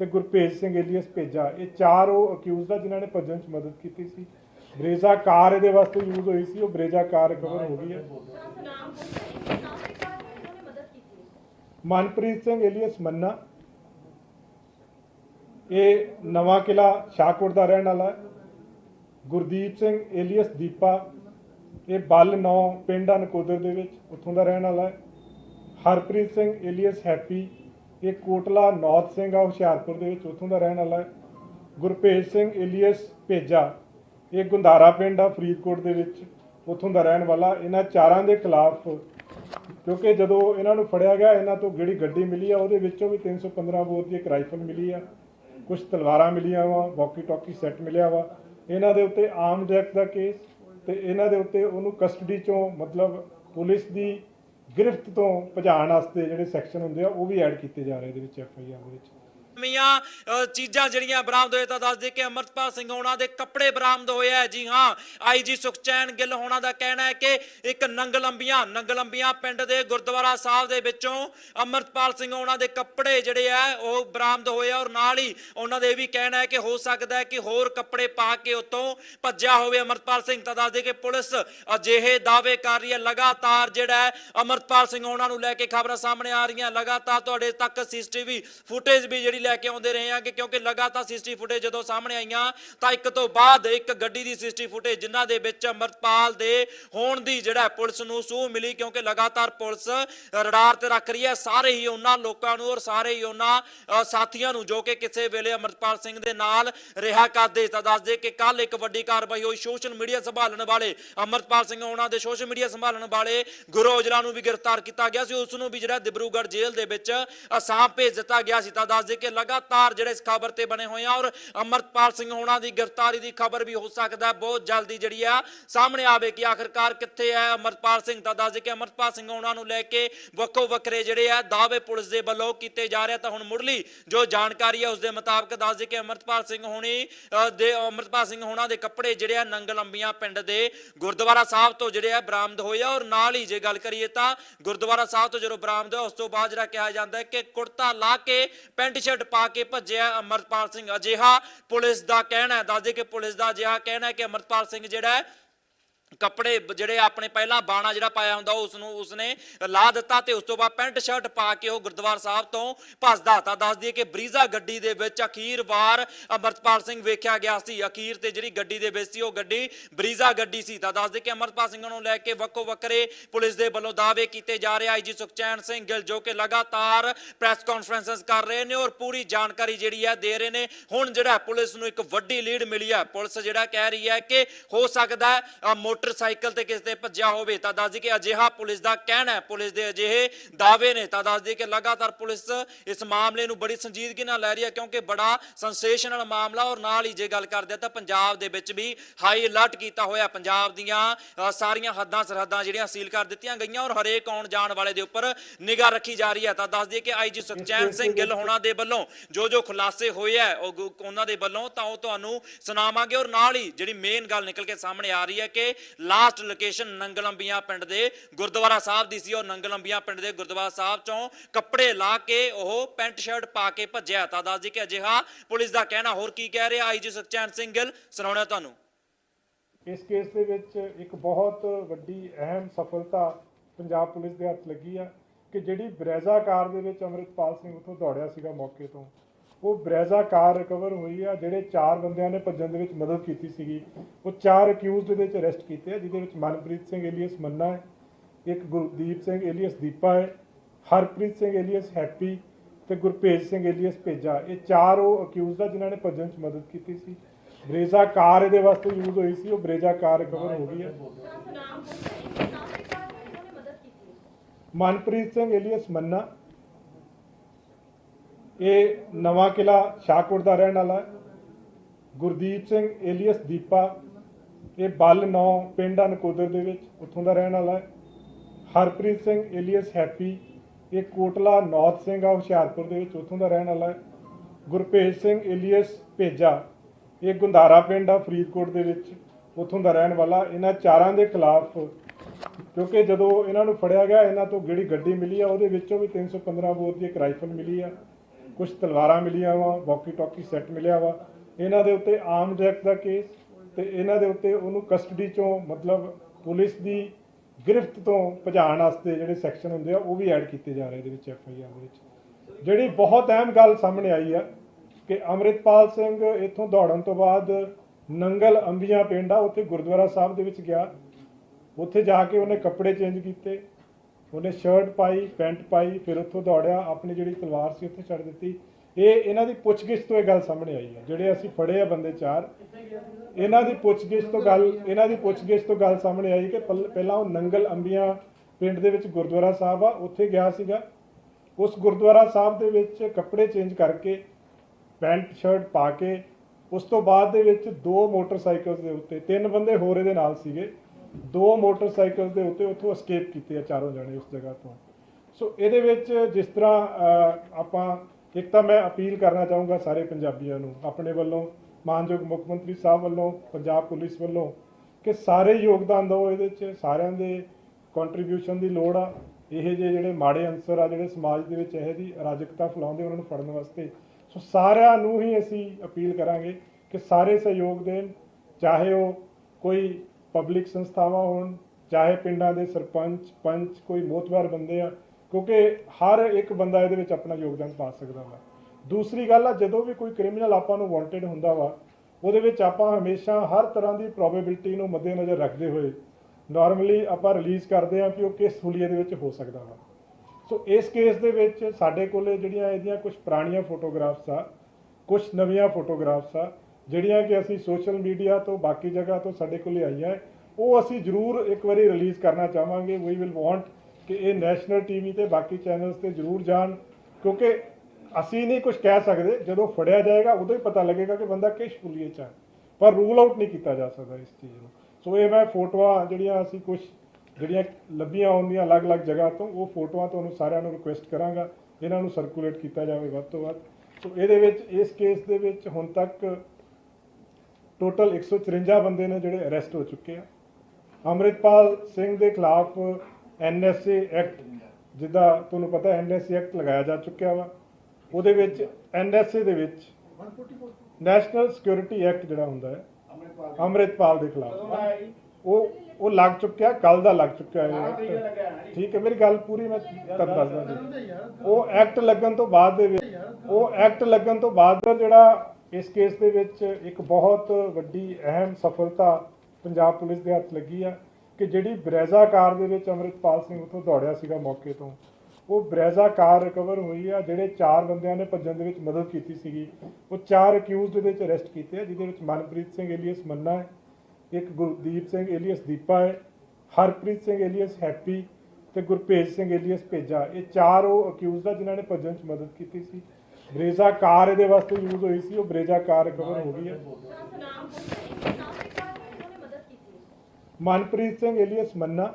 ਤੇ ਗੁਰਭੇਜ ਸਿੰਘ ਏਲੀਅਸ ਭੇਜਾ। ਇਹ ਚਾਰ ਉਹ ਅਕਿਊਜ਼ਡ ਆ, ਜਿਨ੍ਹਾਂ ਨੇ ਭੱਜਣ 'ਚ ਮਦਦ ਕੀਤੀ ਸੀ। ਬਰੇਜ਼ਾ ਕਾਰ ਇਹਦੇ ਵਾਸਤੇ ਯੂਜ਼ ਹੋਈ ਸੀ, ਉਹ ਬਰੇਜ਼ਾ ਕਾਰ ਰਿਕਵਰ ਹੋ ਗਈ ਹੈ। ਮਨਪ੍ਰੀਤ ਸਿੰਘ ਏਲੀਅਸ ਮੰਨਾ, ਇਹ ਨਵਾਂ ਕਿਲਾ ਸ਼ਾਹਕੋਟ ਦਾ ਰਹਿਣ ਵਾਲਾ ਹੈ। ਗੁਰਦੀਪ ਸਿੰਘ ਏਲੀਅਸ ਦੀਪਾ, ਇਹ ਬੱਲ ਨੌ ਪਿੰਡ ਆ ਨਕੋਦਰ ਦੇ ਵਿੱਚ ਉੱਥੋਂ ਦਾ ਰਹਿਣ ਵਾਲਾ ਹੈ। ਹਰਪ੍ਰੀਤ ਸਿੰਘ ਏਲੀਅਸ ਹੈਪੀ, ਇਹ ਕੋਟਲਾ ਨੌਤ ਸਿੰਘ ਆ ਹੁਸ਼ਿਆਰਪੁਰ ਦੇ ਵਿੱਚ ਉੱਥੋਂ ਦਾ ਰਹਿਣ ਵਾਲਾ ਹੈ। ਗੁਰਭੇਜ ਸਿੰਘ ਏਲੀਅਸ ਭੇਜਾ ਇਹ ਗੁੰਦਾਰਾ ਪਿੰਡ ਆ ਫਰੀਦਕੋਟ ਦੇ ਵਿੱਚ, ਉੱਥੋਂ ਦਾ ਰਹਿਣ ਵਾਲਾ। ਇਹਨਾਂ ਚਾਰਾਂ ਦੇ ਖਿਲਾਫ, ਕਿਉਂਕਿ ਜਦੋਂ ਇਹਨਾਂ ਨੂੰ ਫੜਿਆ ਗਿਆ, ਇਹਨਾਂ ਤੋਂ ਜਿਹੜੀ ਗੱਡੀ ਮਿਲੀ ਆ, ਉਹਦੇ ਵਿੱਚੋਂ ਵੀ 315 ਬੋਰ ਦੀ ਇੱਕ ਰਾਈਫਲ ਮਿਲੀ ਆ। ਕੁਝ ਤਲਵਾਰਾਂ ਮਿਲੀਆਂ ਵਾ ਵਾਕੀ ਟਾਕੀ ਸੈੱਟ ਮਿਲਿਆ ਵਾ। ਇਹਨਾਂ ਦੇ ਉੱਤੇ ਆਮ ਐਕਟ ਦਾ ਕੇਸ ਤੇ ਇਹਨਾਂ ਦੇ ਉੱਤੇ ਉਹਨੂੰ ਕਸਟਡੀ ਚੋਂ, ਮਤਲਬ ਪੁਲਿਸ ਦੀ ਗ੍ਰਿਫਤ ਤੋਂ ਭਜਾਉਣ ਵਾਸਤੇ ਜਿਹੜੇ ਸੈਕਸ਼ਨ ਹੁੰਦੇ ਆ, ਉਹ ਵੀ ਐਡ ਕੀਤੇ ਜਾ ਰਹੇ ਇਹਦੇ ਵਿੱਚ ਐਫ ਆਈ ਆਰ ਦੇ ਵਿੱਚ। ਮੀਆਂ ਚੀਜ਼ਾਂ ਜਿਹੜੀਆਂ ਬਰਾਮਦ ਹੋਏ ਤਾਂ ਦੱਸ ਦੇ ਕਿ ਅਮਰਤਪਾਲ ਸਿੰਘ ਹੋਣਾ ਦੇ ਕੱਪੜੇ ਬਰਾਮਦ ਹੋਏ ਆ। ਜੀ ਹਾਂ ਆਈਜੀ ਸੁਖਚੈਨ ਗਿੱਲ ਹੋਣਾ ਦਾ ਕਹਿਣਾ ਹੈ ਕਿ ਇੱਕ ਨੰਗਲੰਬੀਆਂ ਨੰਗਲੰਬੀਆਂ ਪਿੰਡ ਦੇ ਗੁਰਦੁਆਰਾ ਸਾਹਿਬ ਦੇ ਵਿੱਚੋਂ ਅਮਰਤਪਾਲ ਸਿੰਘ ਹੋਣਾ ਦੇ ਕੱਪੜੇ ਜਿਹੜੇ ਆ, ਉਹ ਬਰਾਮਦ ਹੋਏ ਆ ਔਰ ਨਾਲ ਹੀ ਉਹਨਾਂ ਦੇ ਇਹ ਵੀ ਕਹਿਣਾ ਹੈ ਕਿ ਹੋ ਸਕਦਾ ਹੈ ਕਿ ਹੋਰ ਕੱਪੜੇ ਪਾ ਕੇ ਉਤੋਂ ਭੱਜਿਆ ਹੋਵੇ ਅਮਰਤਪਾਲ ਸਿੰਘ। ਤਾਂ ਦੱਸ ਦੇ ਕਿ ਪੁਲਿਸ ਅਜਿਹੇ ਦਾਅਵੇ ਕਰ ਰਹੀ ਹੈ। ਲਗਾਤਾਰ ਜਿਹੜਾ ਹੈ ਅਮਰਤਪਾਲ ਸਿੰਘ ਹੋਣਾ ਨੂੰ ਲੈ ਕੇ ਖਬਰਾਂ ਸਾਹਮਣੇ ਆ ਰਹੀਆਂ। ਲਗਾਤਾਰ ਤੁਹਾਡੇ ਤੱਕ ਸੀਸੀਟੀਵੀ ਫੁਟੇਜ ਵੀ ਜਿਹੜੀ ਲੈ ਕੇ ਆਉਂਦੇ ਰਹੇ ਹਾਂ ਕਿਉਂਕਿ ਲਗਾਤਾਰ ਸੀਸੀਟੀਵੀ ਫੁਟੇਜ ਜਦੋਂ ਸਾਹਮਣੇ ਆਈਆਂ ਤਾਂ ਇੱਕ ਤੋਂ ਬਾਅਦ ਇੱਕ ਗੱਡੀ ਦੀ ਸੀਸੀਟੀਵੀ ਫੁਟੇਜ ਜਿਨ੍ਹਾਂ ਦੇ ਵਿੱਚ ਅਮਰਪਾਲ ਦੇ ਹੋਣ ਦੀ ਜਿਹੜਾ ਪੁਲਿਸ ਨੂੰ ਸੂਹ ਮਿਲੀ ਕਿਉਂਕਿ ਲਗਾਤਾਰ ਪੁਲਿਸ ਰਡਾਰ ਤੇ ਰੱਖ ਰਹੀ ਹੈ। ਸਾਰੇ ਹੀ ਉਹਨਾਂ ਲੋਕਾਂ ਨੂੰ ਔਰ ਸਾਰੇ ਹੀ ਉਹਨਾਂ ਸਾਥੀਆਂ ਨੂੰ ਜੋ ਕਿ ਕਿਸੇ ਵੇਲੇ ਅਮਰਪਾਲ ਸਿੰਘ ਦੇ ਨਾਲ ਰਿਹਾ ਕਰਦੇ ਤਾਂ ਦੱਸਦੇ ਕਿ ਕੱਲ ਇੱਕ ਵੱਡੀ ਕਾਰਵਾਈ ਹੋਈ। ਸੋਸ਼ਲ ਮੀਡੀਆ ਸੰਭਾਲਣ ਵਾਲੇ ਅਮਰਪਾਲ ਸਿੰਘ ਉਹਨਾਂ ਦੇ ਸੋਸ਼ਲ ਮੀਡੀਆ ਸੰਭਾਲਣ ਵਾਲੇ ਗੁਰੂ ਔਜਲਾ ਨੂੰ ਵੀ ਗ੍ਰਿਫਤਾਰ ਕੀਤਾ ਗਿਆ ਸੀ। ਉਸ ਨੂੰ ਵੀ ਜਿਹੜਾ ਦਿਬਰੂਗੜ੍ਹ ਜੇਲ੍ਹ ਦੇ ਵਿੱਚ ਅਸਾਮ ਭੇਜ ਦਿੱਤਾ ਗਿਆ ਸੀ ਤਾਂ ਦੱਸਦੇ ਕਿ ਲਗਾਤਾਰ ਜਿਹੜੇ ਇਸ ਖਬਰ ਤੇ ਬਣੇ ਹੋਏ ਆ ਔਰ ਅਮਰਪਾਲ ਸਿੰਘ ਹੋਣਾ ਦੀ ਗ੍ਰਿਫਤਾਰੀ ਦੀ ਖਬਰ ਵੀ ਹੋ ਸਕਦਾ ਬਹੁਤ ਜਲਦੀ ਜਿਹੜੀ ਆ ਸਾਹਮਣੇ ਆਵੇ ਕਿ ਆਖਰਕਾਰ ਕਿੱਥੇ ਹੈ ਅਮਰਪਾਲ ਸਿੰਘ ਤਾਂ ਦੱਸਦੇ ਕਿ ਅਮਰਪਾਲ ਸਿੰਘ ਹੋਣਾ ਨੂੰ ਲੈ ਕੇ ਵੱਖੋ ਵੱਖਰੇ ਜਿਹੜੇ ਆ ਦਾਅਵੇ ਪੁਲਿਸ ਦੇ ਵੱਲੋਂ ਕੀਤੇ ਜਾ ਰਹੇ ਤਾਂ ਹੁਣ ਮੁੱਢਲੀ ਜੋ ਜਾਣਕਾਰੀ ਹੈ ਉਸ ਦੇ ਮੁਤਾਬਕ ਦੱਸਦੇ ਕਿ ਅਮਰਪਾਲ ਸਿੰਘ ਹੋਣੀ ਅ, ਦੇ ਅਮਰਪਾਲ ਸਿੰਘ ਹੋਣਾ ਦੇ ਕੱਪੜੇ ਜਿਹੜੇ ਆ ਨੰਗ ਲੰਬੀਆਂ ਪਿੰਡ ਦੇ ਗੁਰਦੁਆਰਾ ਸਾਹਿਬ ਤੋਂ ਜਿਹੜੇ ਆ ਬਰਾਮਦ ਹੋਏ ਆ। ਔਰ ਨਾਲ ਹੀ ਜੇ ਗੱਲ ਕਰੀਏ ਤਾਂ ਗੁਰਦੁਆਰਾ ਸਾਹਿਬ ਤੋਂ ਜਦੋਂ ਬਰਾਮਦ ਹੋਇਆ ਉਸ ਤੋਂ ਬਾਅਦ ਜਿਹੜਾ ਕਿਹਾ ਜਾਂਦਾ ਹੈ ਕਿ ਕੁੜਤਾ ਲਾ ਕੇ ਪੈਂਟ ਸ਼ਰਟ ਪਾ ਕੇ ਭੱਜਿਆ ਅਮਰਪਾਲ ਸਿੰਘ ਅਜਿਹਾ। ਪੁਲਿਸ ਦਾ ਕਹਿਣਾ ਹੈ, ਦੱਸਦੇ ਕਿ ਪੁਲਿਸ ਦਾ ਅਜਿਹਾ ਕਹਿਣਾ ਹੈ ਕਿ ਅਮਰਪਾਲ ਸਿੰਘ ਜਿਹੜਾ ਹੈ ਕੱਪੜੇ ਜਿਹੜੇ ਆਪਣੇ ਪਹਿਲਾਂ ਬਾਣਾ ਜਿਹੜਾ ਪਾਇਆ ਹੁੰਦਾ ਉਸ ਨੂੰ ਉਸਨੇ ਲਾ ਦਿੱਤਾ ਤੇ ਉਸ ਤੋਂ ਬਾਅਦ ਪੈਂਟ ਸ਼ਰਟ ਪਾ ਕੇ ਉਹ ਗੁਰਦੁਆਰਾ ਸਾਹਿਬ ਤੋਂ ਭੱਜਦਾ ਤਾਂ ਦੱਸ ਦਈਏ ਕਿ ਬਰੀਜ਼ਾ ਗੱਡੀ ਦੇ ਵਿੱਚ ਅਖੀਰ ਵਾਰ ਅਮਰਤਪਾਲ ਸਿੰਘ ਵੇਖਿਆ ਗਿਆ ਸੀ। ਅਖੀਰ ਤੇ ਜਿਹੜੀ ਗੱਡੀ ਦੇ ਵਿੱਚ ਸੀ, ਉਹ ਗੱਡੀ ਬਰੀਜ਼ਾ ਗੱਡੀ ਸੀ। ਤਾਂ ਦੱਸ ਦਈਏ ਕਿ ਅਮਰਤਪਾਲ ਸਿੰਘ ਨੂੰ ਲੈ ਕੇ ਵੱਖੋ ਵੱਖਰੇ ਪੁਲਿਸ ਦੇ ਵੱਲੋਂ ਦਾਅਵੇ ਕੀਤੇ ਜਾ ਰਹੇ ਆਈਜੀ ਸੁਖਚੈਨ ਸਿੰਘ ਗਿੱਲ ਜੋ ਕਿ ਲਗਾਤਾਰ ਪ੍ਰੈਸ ਕਾਨਫਰੰਸਸ ਕਰ ਰਹੇ ਨੇ ਔਰ ਪੂਰੀ ਜਾਣਕਾਰੀ ਜਿਹੜੀ ਹੈ ਦੇ ਰਹੇ ਨੇ। ਹੁਣ ਜਿਹੜਾ ਪੁਲਿਸ ਨੂੰ ਇੱਕ ਵੱਡੀ ਲੀਡ ਮਿਲੀ ਹੈ, ਪੁਲਿਸ ਜਿਹੜਾ ਕਹਿ ਰਹੀ ਹੈ ਕਿ ਹੋ ਸਕਦਾ ਹੈ ਮੋਟਰਸਾਈਕਲ ਤੇ ਕਿਸੇ ਤੇ ਭੱਜਿਆ ਹੋਵੇ ਤਾਂ ਦੱਸ ਦਈਏ ਕਿ ਅਜਿਹਾ ਪੁਲਿਸ ਦਾ ਕਹਿਣਾ ਹੈ। ਪੁਲਿਸ ਦੇ ਅਜਿਹੇ ਦਾਅਵੇ ਨੇ ਤਾਂ ਦੱਸ ਦਈਏ ਕਿ ਲਗਾਤਾਰ ਪੁਲਿਸ ਇਸ ਮਾਮਲੇ ਨੂੰ ਬੜੀ ਸੰਜੀਦਗੀ ਨਾਲ ਲੈ ਰਹੀ ਹੈ ਕਿਉਂਕਿ ਬੜਾ ਸੈਂਸੇਸ਼ਨਲ ਮਾਮਲਾ। ਔਰ ਨਾਲ ਹੀ ਜੇ ਗੱਲ ਕਰਦੇ ਹਾਂ ਤਾਂ ਪੰਜਾਬ ਦੇ ਵਿੱਚ ਵੀ ਹਾਈ ਅਲਰਟ ਕੀਤਾ ਹੋਇਆ। ਪੰਜਾਬ ਦੀਆਂ ਸਾਰੀਆਂ ਹੱਦਾਂ ਸਰਹੱਦਾਂ ਜਿਹੜੀਆਂ ਸੀਲ ਕਰ ਦਿੱਤੀਆਂ ਗਈਆਂ ਔਰ ਹਰੇਕ ਆਉਣ ਜਾਣ ਵਾਲੇ ਦੇ ਉੱਪਰ ਨਿਗਾਹ ਰੱਖੀ ਜਾ ਰਹੀ ਹੈ। ਤਾਂ ਦੱਸ ਦਈਏ ਕਿ ਆਈਜੀ ਸੁਖਚੈਨ ਸਿੰਘ ਗਿੱਲ ਹੋਣਾ ਦੇ ਵੱਲੋਂ ਜੋ ਜੋ ਖੁਲਾਸੇ ਹੋਏ ਆ ਉਹ ਗੁ- ਉਹਨਾਂ ਦੇ ਵੱਲੋਂ ਤਾਂ ਉਹ ਤੁਹਾਨੂੰ ਸੁਣਾਵਾਂਗੇ। ਔਰ ਨਾਲ ਹੀ ਜਿਹੜੀ ਮੇਨ ਗੱਲ ਨਿਕਲ ਕੇ ਸਾਹਮਣੇ ਆ ਰਹੀ ਹੈ ਕਿ ਲਾਸਟ ਲੋਕੇਸ਼ਨ ਨੰਗਲੰਬੀਆਂ ਪਿੰਡ ਦੇ ਗੁਰਦੁਆਰਾ ਸਾਹਿਬ ਦੀ ਸੀ। ਉਹ ਨੰਗਲੰਬੀਆਂ ਪਿੰਡ ਦੇ ਗੁਰਦੁਆਰਾ ਸਾਹਿਬ ਚੋਂ ਕੱਪੜੇ ਲਾ ਕੇ ਉਹ ਪੈਂਟ ਸ਼ਰਟ ਪਾ ਕੇ ਭੱਜਿਆ। ਤਾਂ ਦੱਸ ਦਈਏ ਕਿ ਅਜਿਹਾ ਪੁਲਿਸ ਦਾ ਕਹਿਣਾ ਹੋਰ ਕੀ ਕਹਿ ਰਿਹਾ ਆਈਜੀ ਸੁਖਚੈਨ ਸਿੰਘ ਗਿੱਲ, ਸੁਣਾਉਣਾ ਤੁਹਾਨੂੰ। ਇਸ ਕੇਸ ਦੇ ਵਿੱਚ ਇੱਕ ਬਹੁਤ ਵੱਡੀ ਅਹਿਮ ਸਫਲਤਾ ਪੰਜਾਬ ਪੁਲਿਸ ਦੇ ਹੱਥ ਲੱਗੀ ਆ ਕਿ ਜਿਹੜੀ ਬਰੇਜ਼ਾ ਕਾਰ ਦੇ ਵਿੱਚ ਅੰਮ੍ਰਿਤਪਾਲ ਸਿੰਘ ਉੱਥੋਂ ਦੌੜਿਆ ਸੀਗਾ ਮੌਕੇ ਤੋਂ। ਉਹ ਬਰੇਜ਼ਾ ਕਾਰ ਰਿਕਵਰ ਹੋਈ ਆ ਜਿਹੜੇ ਚਾਰ ਬੰਦਿਆਂ ਨੇ ਭੱਜਣ ਦੇ ਵਿੱਚ ਮਦਦ ਕੀਤੀ ਸੀਗੀ। ਉਹ ਚਾਰ ਅਕਿਊਜ਼ਡ ਦੇ ਵਿੱਚ ਅਰੈਸਟ ਕੀਤੇ ਆ ਜਿਹਦੇ ਵਿੱਚ ਮਨਪ੍ਰੀਤ ਸਿੰਘ ਏਲੀਅਸ ਮੰਨਾ ਹੈ ਇੱਕ ਗੁਰਦੀਪ ਸਿੰਘ ਏਲੀਅਸ ਦੀਪਾ ਹੈ ਹਰਪ੍ਰੀਤ ਸਿੰਘ ਏਲੀਅਸ ਹੈਪੀ ਤੇ ਗੁਰਭੇਜ ਸਿੰਘ ਏਲੀਅਸ ਭੇਜਾ। ਇਹ ਚਾਰ ਉਹ ਅਕਿਊਜ਼ਡ ਆ ਜਿਨ੍ਹਾਂ ਨੇ ਭੱਜਣ 'ਚ ਮਦਦ ਕੀਤੀ ਸੀ। ਬਰੇਜ਼ਾ ਕਾਰ ਇਹਦੇ ਵਾਸਤੇ ਯੂਜ਼ ਹੋਈ ਸੀ ਉਹ ਬਰੇਜ਼ਾ ਕਾਰ ਰਿਕਵਰ ਹੋ ਗਈ ਹੈ। ਮਨਪ੍ਰੀਤ ਸਿੰਘ ਏਲੀਅਸ ਮੰਨਾ ਇਹ ਨਵਾਂ ਕਿਲਾ ਸ਼ਾਹਕੋਟ ਦਾ ਰਹਿਣ ਵਾਲਾ ਹੈ। ਗੁਰਦੀਪ ਸਿੰਘ ਏਲੀਅਸ ਦੀਪਾ, ਇਹ ਬੱਲ ਨੌ ਪਿੰਡ ਆ ਨਕੋਦਰ ਦੇ ਵਿੱਚ ਉੱਥੋਂ ਦਾ ਰਹਿਣ ਵਾਲਾ ਹੈ। ਹਰਪ੍ਰੀਤ ਸਿੰਘ ਏਲੀਅਸ ਹੈਪੀ, ਇਹ ਕੋਟਲਾ ਨੌਤ ਸਿੰਘ ਆ ਹੁਸ਼ਿਆਰਪੁਰ ਦੇ ਵਿੱਚ ਉੱਥੋਂ ਦਾ ਰਹਿਣ ਵਾਲਾ ਹੈ। ਗੁਰਭੇਜ ਸਿੰਘ ਏਲੀਅਸ ਭੇਜਾ, ਇਹ ਗੁੰਦਾਰਾ ਪਿੰਡ ਆ ਫਰੀਦਕੋਟ ਦੇ ਵਿੱਚ ਉੱਥੋਂ ਦਾ ਰਹਿਣ ਵਾਲਾ। ਇਹਨਾਂ ਚਾਰਾਂ ਦੇ ਖਿਲਾਫ, ਕਿਉਂਕਿ ਜਦੋਂ ਇਹਨਾਂ ਨੂੰ ਫੜਿਆ ਗਿਆ, ਇਹਨਾਂ ਤੋਂ ਜਿਹੜੀ ਗੱਡੀ ਮਿਲੀ ਆ, ਉਹਦੇ ਵਿੱਚੋਂ ਵੀ 315 ਬੋਰ ਦੀ ਇੱਕ ਰਾਈਫਲ ਮਿਲੀ ਆ। ਕੁਝ ਤਲਵਾਰਾਂ ਮਿਲੀਆਂ ਵਾ ਵਾਕੀ ਟਾਕੀ ਸੈੱਟ ਮਿਲਿਆ ਵਾ। ਇਹਨਾਂ ਦੇ ਉੱਤੇ ਆਮ ਜੈਕ ਦਾ ਕੇਸ ਤੇ ਇਹਨਾਂ ਦੇ ਉੱਤੇ ਉਹਨੂੰ ਕਸਟਡੀ ਚੋਂ ਮਤਲਬ ਪੁਲਿਸ ਦੀ ਗ੍ਰਿਫਤ ਤੋਂ ਭਜਾਉਣ ਵਾਸਤੇ ਜਿਹੜੇ ਸੈਕਸ਼ਨ ਹੁੰਦੇ ਆ, ਉਹ ਵੀ ਐਡ ਕੀਤੇ ਜਾ ਰਹੇ ਇਹਦੇ ਵਿੱਚ ਐਫ ਆਈ ਆਰ ਦੇ ਵਿੱਚ। ਜਿਹੜੀ ਬਹੁਤ ਅਹਿਮ ਗੱਲ ਸਾਹਮਣੇ ਆਈ ਆ ਕਿ ਅੰਮ੍ਰਿਤਪਾਲ ਸਿੰਘ ਇੱਥੋਂ ਦੌੜਨ ਤੋਂ ਬਾਅਦ ਨੰਗਲ ਅੰਬੀਆਂ ਪਿੰਡ ਆ, ਉੱਥੇ ਗੁਰਦੁਆਰਾ ਸਾਹਿਬ ਦੇ ਵਿੱਚ ਗਿਆ। ਉੱਥੇ ਜਾ ਕੇ ਉਹਨੇ ਕੱਪੜੇ ਚੇਂਜ ਕੀਤੇ। ਉਹਨੇ ਸ਼ਰਟ ਪਾਈ, ਪੈਂਟ ਪਾਈ, ਫਿਰ ਉੱਥੋਂ ਦੌੜਿਆ, ਆਪਣੀ ਜਿਹੜੀ ਤਲਵਾਰ ਸੀ ਉੱਥੇ ਛੱਡ ਦਿੱਤੀ। ਇਹ ਇਹਨਾਂ ਦੀ ਪੁੱਛਗਿੱਛ ਤੋਂ ਇਹ ਗੱਲ ਸਾਹਮਣੇ ਆਈ ਹੈ। ਜਿਹੜੇ ਅਸੀਂ ਫੜੇ ਆ ਬੰਦੇ ਚਾਰ, ਇਹਨਾਂ ਦੀ ਪੁੱਛਗਿੱਛ ਤੋਂ ਗੱਲ, ਇਹਨਾਂ ਦੀ ਪੁੱਛਗਿੱਛ ਤੋਂ ਗੱਲ ਸਾਹਮਣੇ ਆਈ ਕਿ ਪਲ- ਪਹਿਲਾਂ ਉਹ ਨੰਗਲ ਅੰਬੀਆਂ ਪਿੰਡ ਦੇ ਵਿੱਚ ਗੁਰਦੁਆਰਾ ਸਾਹਿਬ ਆ, ਉੱਥੇ ਗਿਆ ਸੀਗਾ। ਉਸ ਗੁਰਦੁਆਰਾ ਸਾਹਿਬ ਦੇ ਵਿੱਚ ਕੱਪੜੇ ਚੇਂਜ ਕਰਕੇ, ਪੈਂਟ ਸ਼ਰਟ ਪਾ ਕੇ, ਉਸ ਤੋਂ ਬਾਅਦ ਦੇ ਵਿੱਚ ਦੋ ਮੋਟਰਸਾਈਕਲਸ ਦੇ ਉੱਤੇ, ਤਿੰਨ ਬੰਦੇ ਹੋਰ ਇਹਦੇ ਨਾਲ ਸੀਗੇ। ਦੋ ਮੋਟਰਸਾਈਕਲ ਦੇ ਉੱਤੇ ਉੱਥੋਂ escape ਕੀਤੇ ਆ ਚਾਰੋਂ ਜਣੇ ਉਸ ਜਗ੍ਹਾ ਤੋਂ। ਸੋ ਇਹਦੇ ਵਿੱਚ ਜਿਸ ਤਰ੍ਹਾਂ ਆਪਾਂ, ਇੱਕ ਤਾਂ ਮੈਂ ਅਪੀਲ ਕਰਨਾ ਚਾਹੂੰਗਾ ਸਾਰੇ ਪੰਜਾਬੀਆਂ ਨੂੰ, ਆਪਣੇ ਵੱਲੋਂ, ਮਾਨਯੋਗ ਮੁੱਖ ਮੰਤਰੀ ਸਾਹਿਬ ਵੱਲੋਂ, ਪੰਜਾਬ ਪੁਲਿਸ ਵੱਲੋਂ, ਕਿ ਸਾਰੇ ਯੋਗਦਾਨ ਦਿਓ ਇਹਦੇ ਵਿੱਚ ਸਾਰਿਆਂ ਦੇ ਕੰਟਰੀਬਿਊਸ਼ਨ ਦੀ ਲੋੜ ਆ। ਇਹ ਜਿਹੇ ਜਿਹੜੇ ਮਾੜੇ ਅੰਸਰ ਆ, ਜਿਹੜੇ ਸਮਾਜ ਦੇ ਵਿੱਚ ਇਹੋ ਦੀ ਅਰਾਜਕਤਾ ਫੈਲਾਉਂਦੇ ਉਹਨਾਂ ਨੂੰ ਫੜਨ ਵਾਸਤੇ। ਸੋ ਸਾਰਿਆਂ ਨੂੰ ਹੀ ਅਸੀਂ ਅਪੀਲ ਕਰਾਂਗੇ ਕਿ ਸਾਰੇ ਸਹਿਯੋਗ ਦੇਣ, ਚਾਹੇ ਉਹ ਕੋਈ ਪਬਲਿਕ ਸੰਸਥਾਵਾਂ ਹੋਣ, ਚਾਹੇ ਪਿੰਡਾਂ ਦੇ ਸਰਪੰਚ, ਪੰਚ, ਕੋਈ ਮੋਤਵਾਰ ਬੰਦੇ ਆ, ਕਿਉਂਕਿ ਹਰ ਇੱਕ ਬੰਦਾ ਇਹਦੇ ਵਿੱਚ ਆਪਣਾ ਯੋਗਦਾਨ ਪਾ ਸਕਦਾ ਵਾ ਦੂਸਰੀ ਗੱਲ ਆ, ਜਦੋਂ ਵੀ ਕੋਈ ਕ੍ਰਿਮੀਨਲ ਆਪਾਂ ਨੂੰ ਵਾਂਟਡ ਹੁੰਦਾ ਵਾ, ਉਹਦੇ ਵਿੱਚ ਆਪਾਂ ਹਮੇਸ਼ਾ ਹਰ ਤਰ੍ਹਾਂ ਦੀ ਪ੍ਰੋਬੇਬਿਲਟੀ ਨੂੰ ਮੱਦੇਨਜ਼ਰ ਰੱਖਦੇ ਹੋਏ ਨਾਰਮਲੀ ਆਪਾਂ ਰਿਲੀਜ਼ ਕਰਦੇ ਆ ਕਿ ਉਹ ਕਿਸ ਹੁਲੀਏ ਦੇ ਵਿੱਚ ਹੋ ਸਕਦਾ ਵਾ। ਸੋ ਇਸ ਕੇਸ ਦੇ ਵਿੱਚ ਸਾਡੇ ਕੋਲੇ ਜਿਹੜੀਆਂ ਇਹਦੀਆਂ ਕੁਝ ਪੁਰਾਣੀਆਂ ਫੋਟੋਗ੍ਰਾਫਸ ਆ ਕੁਝ ਨਵੀਆਂ ਫੋਟੋਗ੍ਰਾਫਸ ਆ ਜਿਹੜੀਆਂ ਕਿ ਅਸੀਂ ਸੋਸ਼ਲ ਮੀਡੀਆ ਤੋਂ ਬਾਕੀ ਜਗ੍ਹਾ ਤੋਂ ਸਾਡੇ ਕੋਲ ਆਈਆਂ ਹੈ, ਉਹ ਅਸੀਂ ਜ਼ਰੂਰ ਇੱਕ ਵਾਰੀ ਰਿਲੀਜ਼ ਕਰਨਾ ਚਾਹਾਂਗੇ। ਵੀ ਵਿਲ ਵਾਂਟ ਕਿ ਇਹ ਨੈਸ਼ਨਲ ਟੀਵੀ ਤੇ ਬਾਕੀ ਚੈਨਲਸ ਤੇ ਜ਼ਰੂਰ ਜਾਣ ਕਿਉਂਕਿ ਅਸੀਂ ਨਹੀਂ ਕੁਝ ਕਹਿ ਸਕਦੇ ਜਦੋਂ ਫੜਿਆ ਜਾਏਗਾ ਉਦੋਂ ਹੀ ਪਤਾ ਲੱਗੇਗਾ ਕਿ ਬੰਦਾ ਕਿਸ ਪੁਲੀਏ ਚ ਪਰ ਰੂਲ ਆਊਟ ਨਹੀਂ ਕੀਤਾ ਜਾ ਸਕਦਾ ਇਸ ਚੀਜ਼ ਨੂੰ। ਸੋ ਇਹ ਮੈਂ ਫੋਟੋਆਂ ਜਿਹੜੀਆਂ ਅਸੀਂ ਕੁਝ ਜਿਹੜੀਆਂ ਲੱਭੀਆਂ ਹੁੰਦੀਆਂ ਅਲੱਗ-ਅਲੱਗ ਜਗ੍ਹਾ ਤੋਂ ਉਹ ਫੋਟੋਆਂ ਤੁਹਾਨੂੰ ਸਾਰਿਆਂ ਨੂੰ ਰਿਕੁਐਸਟ ਕਰਾਂਗਾ। ਇਹਨਾਂ ਨੂੰ ਸਰਕੂਲੇਟ ਕੀਤਾ ਜਾਵੇ ਵੱਧ ਤੋਂ ਵੱਧ। ਸੋ ਇਹਦੇ ਵਿੱਚ ਇਸ ਕੇਸ ਦੇ ਵਿੱਚ ਹੁਣ ਤੱਕ ਟੋਟਲ 154 ਬੰਦੇ ਨੇ ਜਿਹੜੇ ਅਰੈਸਟ ਹੋ ਚੁੱਕੇ ਆ। ਅੰਮ੍ਰਿਤਪਾਲ ਸਿੰਘ ਦੇ ਖਿਲਾਫ ਐਨਐਸਏ ਐਕਟ ਜਿਹਦਾ ਤੁਹਾਨੂੰ ਪਤਾ ਐਨਐਸਏ ਐਕਟ ਲਗਾਇਆ ਜਾ ਚੁੱਕਿਆ ਵਾ, ਉਹਦੇ ਵਿੱਚ ਐਨਐਸਏ ਦੇ ਵਿੱਚ ਨੈਸ਼ਨਲ ਸਿਕਿਉਰਿਟੀ ਐਕਟ ਜਿਹੜਾ ਹੁੰਦਾ ਹੈ, ਅੰਮ੍ਰਿਤਪਾਲ ਦੇ ਖਿਲਾਫ। ਉਹ ਉਹ ਲੱਗ ਚੁੱਕਿਆ ਕੱਲ ਦਾ ਲੱਗ ਚੁੱਕਿਆ ਹੈ ਠੀਕ ਹੈ, ਮੇਰੀ ਗੱਲ ਪੂਰੀ ਮੈਂ ਤੁਹਾਨੂੰ ਦੱਸਦਾ ਉਹ ਐਕਟ ਲੱਗਣ ਤੋਂ ਬਾਅਦ ਦੇ ਵਿੱਚ, ਉਹ ਐਕਟ ਲੱਗਣ ਤੋਂ ਬਾਅਦ ਦਾ ਜਿਹੜਾ ਇਸ ਕੇਸ ਦੇ ਵਿੱਚ ਇੱਕ ਬਹੁਤ ਵੱਡੀ ਅਹਿਮ ਸਫਲਤਾ ਪੰਜਾਬ ਪੁਲਿਸ ਦੇ ਹੱਥ ਲੱਗੀ ਆ ਕਿ ਜਿਹੜੀ ਬਰੈਜ਼ਾ ਕਾਰ ਦੇ ਵਿੱਚ ਅੰਮ੍ਰਿਤਪਾਲ ਸਿੰਘ ਉੱਥੋਂ ਦੌੜਿਆ ਸੀਗਾ ਮੌਕੇ ਤੋਂ, ਉਹ ਬਰੈਜ਼ਾ ਕਾਰ ਰਿਕਵਰ ਹੋਈ ਆ, ਜਿਹੜੇ ਚਾਰ ਬੰਦਿਆਂ ਨੇ ਭੱਜਣ ਦੇ ਵਿੱਚ ਮਦਦ ਕੀਤੀ ਸੀਗੀ। ਉਹ ਚਾਰ ਅਕਿਊਜ਼ਡ ਦੇ ਵਿੱਚ ਅਰੈਸਟ ਕੀਤੇ ਆ, ਜਿਹਦੇ ਵਿੱਚ ਮਨਪ੍ਰੀਤ ਸਿੰਘ ਏਲੀਅਸ ਮੰਨਾ ਹੈ, ਇੱਕ ਗੁਰਦੀਪ ਸਿੰਘ ਏਲੀਅਸ ਦੀਪਾ ਹੈ, ਹਰਪ੍ਰੀਤ ਸਿੰਘ ਏਲੀਅਸ ਹੈਪੀ ਤੇ ਗੁਰਪੇਜ ਸਿੰਘ ਏਲੀਅਸ ਭੇਜਾ। ਇਹ ਚਾਰ ਉਹ ਅਕਿਊਜ਼ਡ ਆ ਜਿਨ੍ਹਾਂ ਨੇ ਭੱਜਣ 'ਚ ਮਦਦ ਕੀਤੀ ਸੀ। ਬਰੇਜ਼ਾ ਕਾਰ ਇਹਦੇ ਵਾਸਤੇ ਯੂਜ਼ ਹੋਈ ਸੀ, ਉਹ ਬਰੇਜ਼ਾ ਕਾਰ ਰਿਕਵਰ ਹੋ ਗਈ ਹੈ। ਮਨਪ੍ਰੀਤ ਸਿੰਘ ਏਲੀਅਸ ਮੰਨਾ,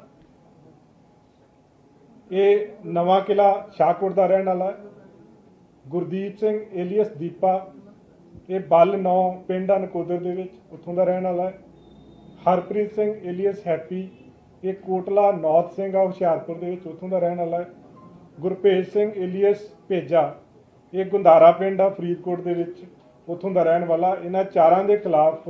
ਇਹ ਨਵਾਂ ਕਿਲਾ ਸ਼ਾਹਕੋਟ ਦਾ ਰਹਿਣ ਵਾਲਾ ਹੈ। ਗੁਰਦੀਪ ਸਿੰਘ ਏਲੀਅਸ ਦੀਪਾ, ਇਹ ਬੱਲ ਨੌ ਪਿੰਡ ਆ ਨਕੋਦਰ ਦੇ ਵਿੱਚ ਉੱਥੋਂ ਦਾ ਰਹਿਣ ਵਾਲਾ ਹੈ। ਹਰਪ੍ਰੀਤ ਸਿੰਘ ਏਲੀਅਸ ਹੈਪੀ, ਇਹ ਕੋਟਲਾ ਨੌਤ ਸਿੰਘ ਆ ਹੁਸ਼ਿਆਰਪੁਰ ਦੇ ਵਿੱਚ ਉੱਥੋਂ ਦਾ ਰਹਿਣ ਵਾਲਾ ਹੈ। ਗੁਰਪੇਜ ਸਿੰਘ ਏਲੀਅਸ ਭੇਜਾ ਇਹ ਗੁੰਦਾਰਾ ਪਿੰਡ ਆ, ਫਰੀਦਕੋਟ ਦੇ ਵਿੱਚ। ਉੱਥੋਂ ਦਾ ਰਹਿਣ ਵਾਲਾ। ਇਹਨਾਂ ਚਾਰਾਂ ਦੇ ਖਿਲਾਫ,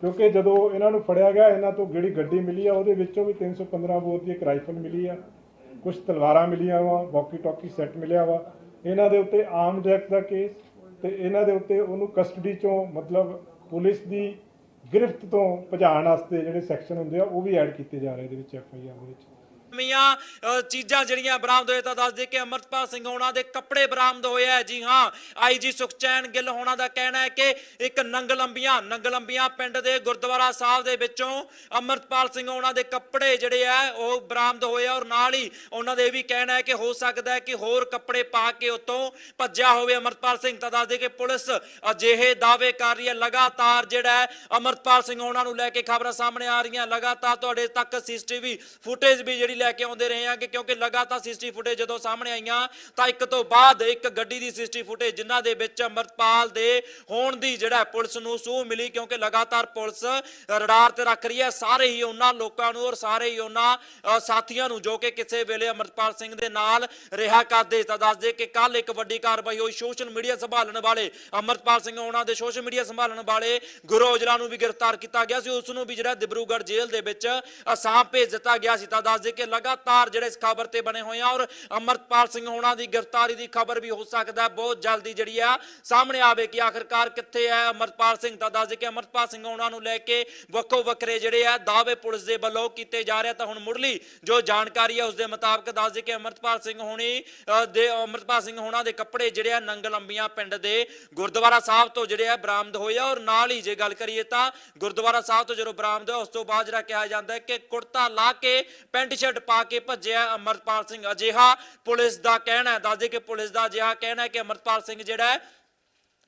ਕਿਉਂਕਿ ਜਦੋਂ ਇਹਨਾਂ ਨੂੰ ਫੜਿਆ ਗਿਆ, ਇਹਨਾਂ ਤੋਂ ਜਿਹੜੀ ਗੱਡੀ ਮਿਲੀ ਆ, ਉਹਦੇ ਵਿੱਚੋਂ ਵੀ 315 ਬੋਰ ਦੀ ਇੱਕ ਰਾਈਫਲ ਮਿਲੀ ਆ। ਕੁਝ ਤਲਵਾਰਾਂ ਮਿਲੀਆਂ ਵਾ ਵਾਕੀ ਟਾਕੀ ਸੈੱਟ ਮਿਲਿਆ ਵਾ। ਇਹਨਾਂ ਦੇ ਉੱਤੇ ਆਮ ਜੈਕ ਦਾ ਕੇਸ ਤੇ ਇਹਨਾਂ ਦੇ ਉੱਤੇ ਉਹਨੂੰ ਕਸਟਡੀ ਚੋਂ, ਮਤਲਬ ਪੁਲਿਸ ਦੀ ਗ੍ਰਿਫਤ ਤੋਂ ਭਜਾਉਣ ਵਾਸਤੇ ਜਿਹੜੇ ਸੈਕਸ਼ਨ ਹੁੰਦੇ ਆ, ਉਹ ਵੀ ਐਡ ਕੀਤੇ ਜਾ ਰਹੇ ਇਹਦੇ ਵਿੱਚ ਐਫ ਆਈ ਆਰ ਦੇ ਵਿੱਚ। ਮੀਆਂ ਚੀਜ਼ਾਂ ਜਿਹੜੀਆਂ ਬਰਾਮਦ ਹੋਏ ਤਾਂ ਦੱਸ ਦੇ ਕਿ ਅਮਰਤਪਾਲ ਸਿੰਘ ਹੋਣਾ ਦੇ ਕੱਪੜੇ ਬਰਾਮਦ ਹੋਏ ਹੈ ਜੀ ਹਾਂ ਆਈਜੀ ਸੁਖਚੈਨ ਗਿੱਲ ਹੋਣਾ ਦਾ ਕਹਿਣਾ ਹੈ ਕਿ ਇੱਕ ਨੰਗਲੰਬੀਆਂ ਨੰਗਲੰਬੀਆਂ ਪਿੰਡ ਦੇ ਗੁਰਦੁਆਰਾ ਸਾਹਿਬ ਦੇ ਵਿੱਚੋਂ ਅਮਰਤਪਾਲ ਸਿੰਘ ਹੋਣਾ ਦੇ ਕੱਪੜੇ ਜਿਹੜੇ ਆ, ਉਹ ਬਰਾਮਦ ਹੋਏ ਆ। ਔਰ ਨਾਲ ਹੀ ਉਹਨਾਂ ਦੇ ਇਹ ਵੀ ਕਹਿਣਾ ਹੈ ਕਿ ਹੋ ਸਕਦਾ ਹੈ ਕਿ ਹੋਰ ਕੱਪੜੇ ਪਾ ਕੇ ਉਤੋਂ ਭੱਜਿਆ ਹੋਵੇ ਅਮਰਤਪਾਲ ਸਿੰਘ। ਤਾਂ ਦੱਸ ਦੇ ਕਿ ਪੁਲਿਸ ਅਜਿਹੇ ਦਾਅਵੇ ਕਰ ਰਹੀ ਹੈ। ਲਗਾਤਾਰ ਜਿਹੜਾ ਹੈ, ਅਮਰਤਪਾਲ ਸਿੰਘ ਹੋਣਾ ਨੂੰ ਲੈ ਕੇ ਖਬਰਾਂ ਸਾਹਮਣੇ ਆ ਰਹੀਆਂ। ਲਗਾਤਾਰ ਤੁਹਾਡੇ ਤੱਕ ਸੀਸੀਟੀਵੀ ਫੁਟੇਜ ਵੀ ਜਿਹੜੀ ਲੈ ਕੇ ਆਉਂਦੇ ਰਹੇ ਆ ਕਿ ਕਿਉਂਕਿ ਲਗਾਤਾਰ ਸੀਸੀਟੀਵੀ ਫੁਟੇਜ ਜਦੋਂ ਸਾਹਮਣੇ ਆਈਆਂ, ਤਾਂ ਇੱਕ ਤੋਂ ਬਾਅਦ ਇੱਕ ਗੱਡੀ ਦੀ ਸੀਸੀਟੀਵੀ ਫੁਟੇਜ ਜਿਨ੍ਹਾਂ ਦੇ ਵਿੱਚ ਅਮਰਤਪਾਲ ਦੇ ਹੋਣ ਦੀ ਜਿਹੜਾ ਪੁਲਿਸ ਨੂੰ ਸੂਹ ਮਿਲੀ ਕਿਉਂਕਿ ਲਗਾਤਾਰ ਪੁਲਿਸ ਰਡਾਰ ਤੇ ਰੱਖ ਰਹੀ ਹੈ। ਸਾਰੇ ਹੀ ਉਹਨਾਂ ਲੋਕਾਂ ਨੂੰ ਔਰ ਸਾਰੇ ਹੀ ਉਹਨਾਂ ਸਾਥੀਆਂ ਨੂੰ ਜੋ ਕਿ ਕਿਸੇ ਵੇਲੇ ਅਮਰਤਪਾਲ ਸਿੰਘ ਦੇ ਨਾਲ ਰਿਹਾ ਕਰਦੇ ਤਾਂ ਦੱਸਦੇ ਕਿ ਕੱਲ ਇੱਕ ਵੱਡੀ ਕਾਰਵਾਈ ਹੋਈ ਸੋਸ਼ਲ ਮੀਡੀਆ ਸੰਭਾਲਣ ਵਾਲੇ ਅਮਰਤਪਾਲ ਸਿੰਘ ਉਹਨਾਂ ਦੇ ਸੋਸ਼ਲ ਮੀਡੀਆ ਸੰਭਾਲਣ ਵਾਲੇ ਗੁਰੂ ਔਜਲਾ ਨੂੰ ਵੀ ਗ੍ਰਿਫਤਾਰ ਕੀਤਾ ਗਿਆ ਸੀ। ਉਸ ਨੂੰ ਵੀ ਜਿਹੜਾ ਦਿਬਰੂਗੜ੍ਹ ਜੇਲ੍ਹ ਦੇ ਵਿੱਚ ਅਸਾਮ ਭੇਜ ਦਿੱਤਾ ਗਿਆ ਸੀ। ਤਾਂ ਦੱਸਦੇ ਕਿ ਲਗਾਤਾਰ ਜਿਹੜੇ ਇਸ ਖਬਰ ਤੇ ਬਣੇ ਹੋਏ ਆ ਔਰ ਅਮਰਤਪਾਲ ਸਿੰਘ ਹੋਣਾ ਦੀ ਗ੍ਰਿਫਤਾਰੀ ਦੀ ਖਬਰ ਵੀ ਹੋ ਸਕਦਾ ਬਹੁਤ ਜਲਦੀ ਜਿਹੜੀ ਆ ਸਾਹਮਣੇ ਆਵੇ ਕਿ ਆਖਰਕਾਰ ਕਿੱਥੇ ਹੈ ਅਮਰਤਪਾਲ ਸਿੰਘ ਤਾਂ ਦੱਸਦੇ ਕਿ ਅਮਰਤਪਾਲ ਸਿੰਘ ਹੋਣਾ ਨੂੰ ਲੈ ਕੇ ਵੱਖੋ ਵੱਖਰੇ ਜਿਹੜੇ ਆ ਦਾਅਵੇ ਪੁਲਿਸ ਦੇ ਵੱਲੋਂ ਕੀਤੇ ਜਾ ਰਹੇ ਤਾਂ ਹੁਣ ਮੁੱਢਲੀ ਜੋ ਜਾਣਕਾਰੀ ਹੈ ਉਸ ਦੇ ਮੁਤਾਬਕ ਦੱਸਦੇ ਕਿ ਅਮਰਤਪਾਲ ਸਿੰਘ ਹੋਣੀ ਦੇ, ਅਮਰਤਪਾਲ ਸਿੰਘ ਹੋਣਾ ਦੇ ਕੱਪੜੇ ਜਿਹੜੇ ਆ ਨੰਗਲੰਬੀਆਂ ਪਿੰਡ ਦੇ ਗੁਰਦੁਆਰਾ ਸਾਹਿਬ ਤੋਂ ਜਿਹੜੇ ਆ ਬਰਾਮਦ ਹੋਏ ਆ। ਔਰ ਨਾਲ ਹੀ ਜੇ ਗੱਲ ਕਰੀਏ ਤਾਂ ਗੁਰਦੁਆਰਾ ਸਾਹਿਬ ਤੋਂ ਜਦੋਂ ਬਰਾਮਦ ਹੋਇਆ ਉਸ ਤੋਂ ਬਾਅਦ ਜਿਹੜਾ ਕਿਹਾ ਜਾਂਦਾ ਹੈ ਕਿ ਕੁੜਤਾ ਲਾ ਕੇ ਪੈਂਟ ਸ਼ਰਟ ਪਾ ਕੇ ਭੱਜਿਆ ਅਮਰਤਪਾਲ ਸਿੰਘ ਅਜਿਹਾ। ਪੁਲਿਸ ਦਾ ਕਹਿਣਾ ਹੈ ਦੱਸਦੇ ਕਿ ਪੁਲਿਸ ਦਾ ਅਜਿਹਾ ਕਹਿਣਾ ਹੈ ਕਿ ਅਮਰਤਪਾਲ ਸਿੰਘ ਜਿਹੜਾ ਹੈ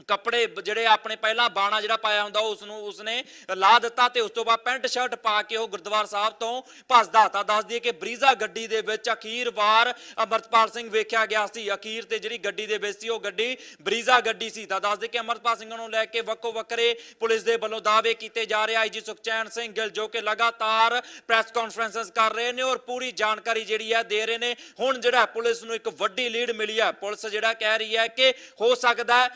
ਕੱਪੜੇ ਜਿਹੜੇ ਆਪਣੇ ਪਹਿਲਾ ਬਾਣਾ ਜਿਹੜਾ ਪਾਇਆ ਹੁੰਦਾ ਉਸ ਨੂੰ ਉਸਨੇ ਲਾ ਦਿੱਤਾ ਤੇ ਉਸ ਤੋਂ ਬਾਅਦ ਪੈਂਟ ਸ਼ਰਟ ਪਾ ਕੇ ਉਹ ਗੁਰਦੁਆਰਾ ਸਾਹਿਬ ਤੋਂ ਭੱਜਦਾ ਤਾਂ ਦੱਸ ਦਈਏ ਕਿ ਬਰੀਜ਼ਾ ਗੱਡੀ ਦੇ ਵਿੱਚ ਅਖੀਰ ਵਾਰ ਅਮਰਤਪਾਲ ਸਿੰਘ ਵੇਖਿਆ ਗਿਆ ਸੀ। ਅਖੀਰ ਤੇ ਜਿਹੜੀ ਗੱਡੀ ਦੇ ਵਿੱਚ ਸੀ, ਉਹ ਗੱਡੀ ਬਰੀਜ਼ਾ ਗੱਡੀ ਸੀ। ਤਾਂ ਦੱਸ ਦਈਏ ਕਿ ਅਮਰਤਪਾਲ ਸਿੰਘ ਨੂੰ ਲੈ ਕੇ ਵੱਖੋ ਵੱਖਰੇ ਪੁਲਿਸ ਦੇ ਵੱਲੋਂ ਦਾਅਵੇ ਕੀਤੇ ਜਾ ਰਹੇ ਆਈਜੀ ਸੁਖਚੈਨ ਸਿੰਘ ਗਿੱਲ ਜੋ ਕਿ ਲਗਾਤਾਰ ਪ੍ਰੈਸ ਕਾਨਫਰੰਸਸ ਕਰ ਰਹੇ ਨੇ ਔਰ ਪੂਰੀ ਜਾਣਕਾਰੀ ਜਿਹੜੀ ਹੈ ਦੇ ਰਹੇ ਨੇ। ਹੁਣ ਜਿਹੜਾ ਪੁਲਿਸ ਨੂੰ ਇੱਕ ਵੱਡੀ ਲੀਡ ਮਿਲੀ ਹੈ ਪੁਲਿਸ ਜਿਹੜਾ ਕਹਿ ਰਹੀ ਹੈ ਕਿ ਹੋ ਸਕਦਾ ਹੈ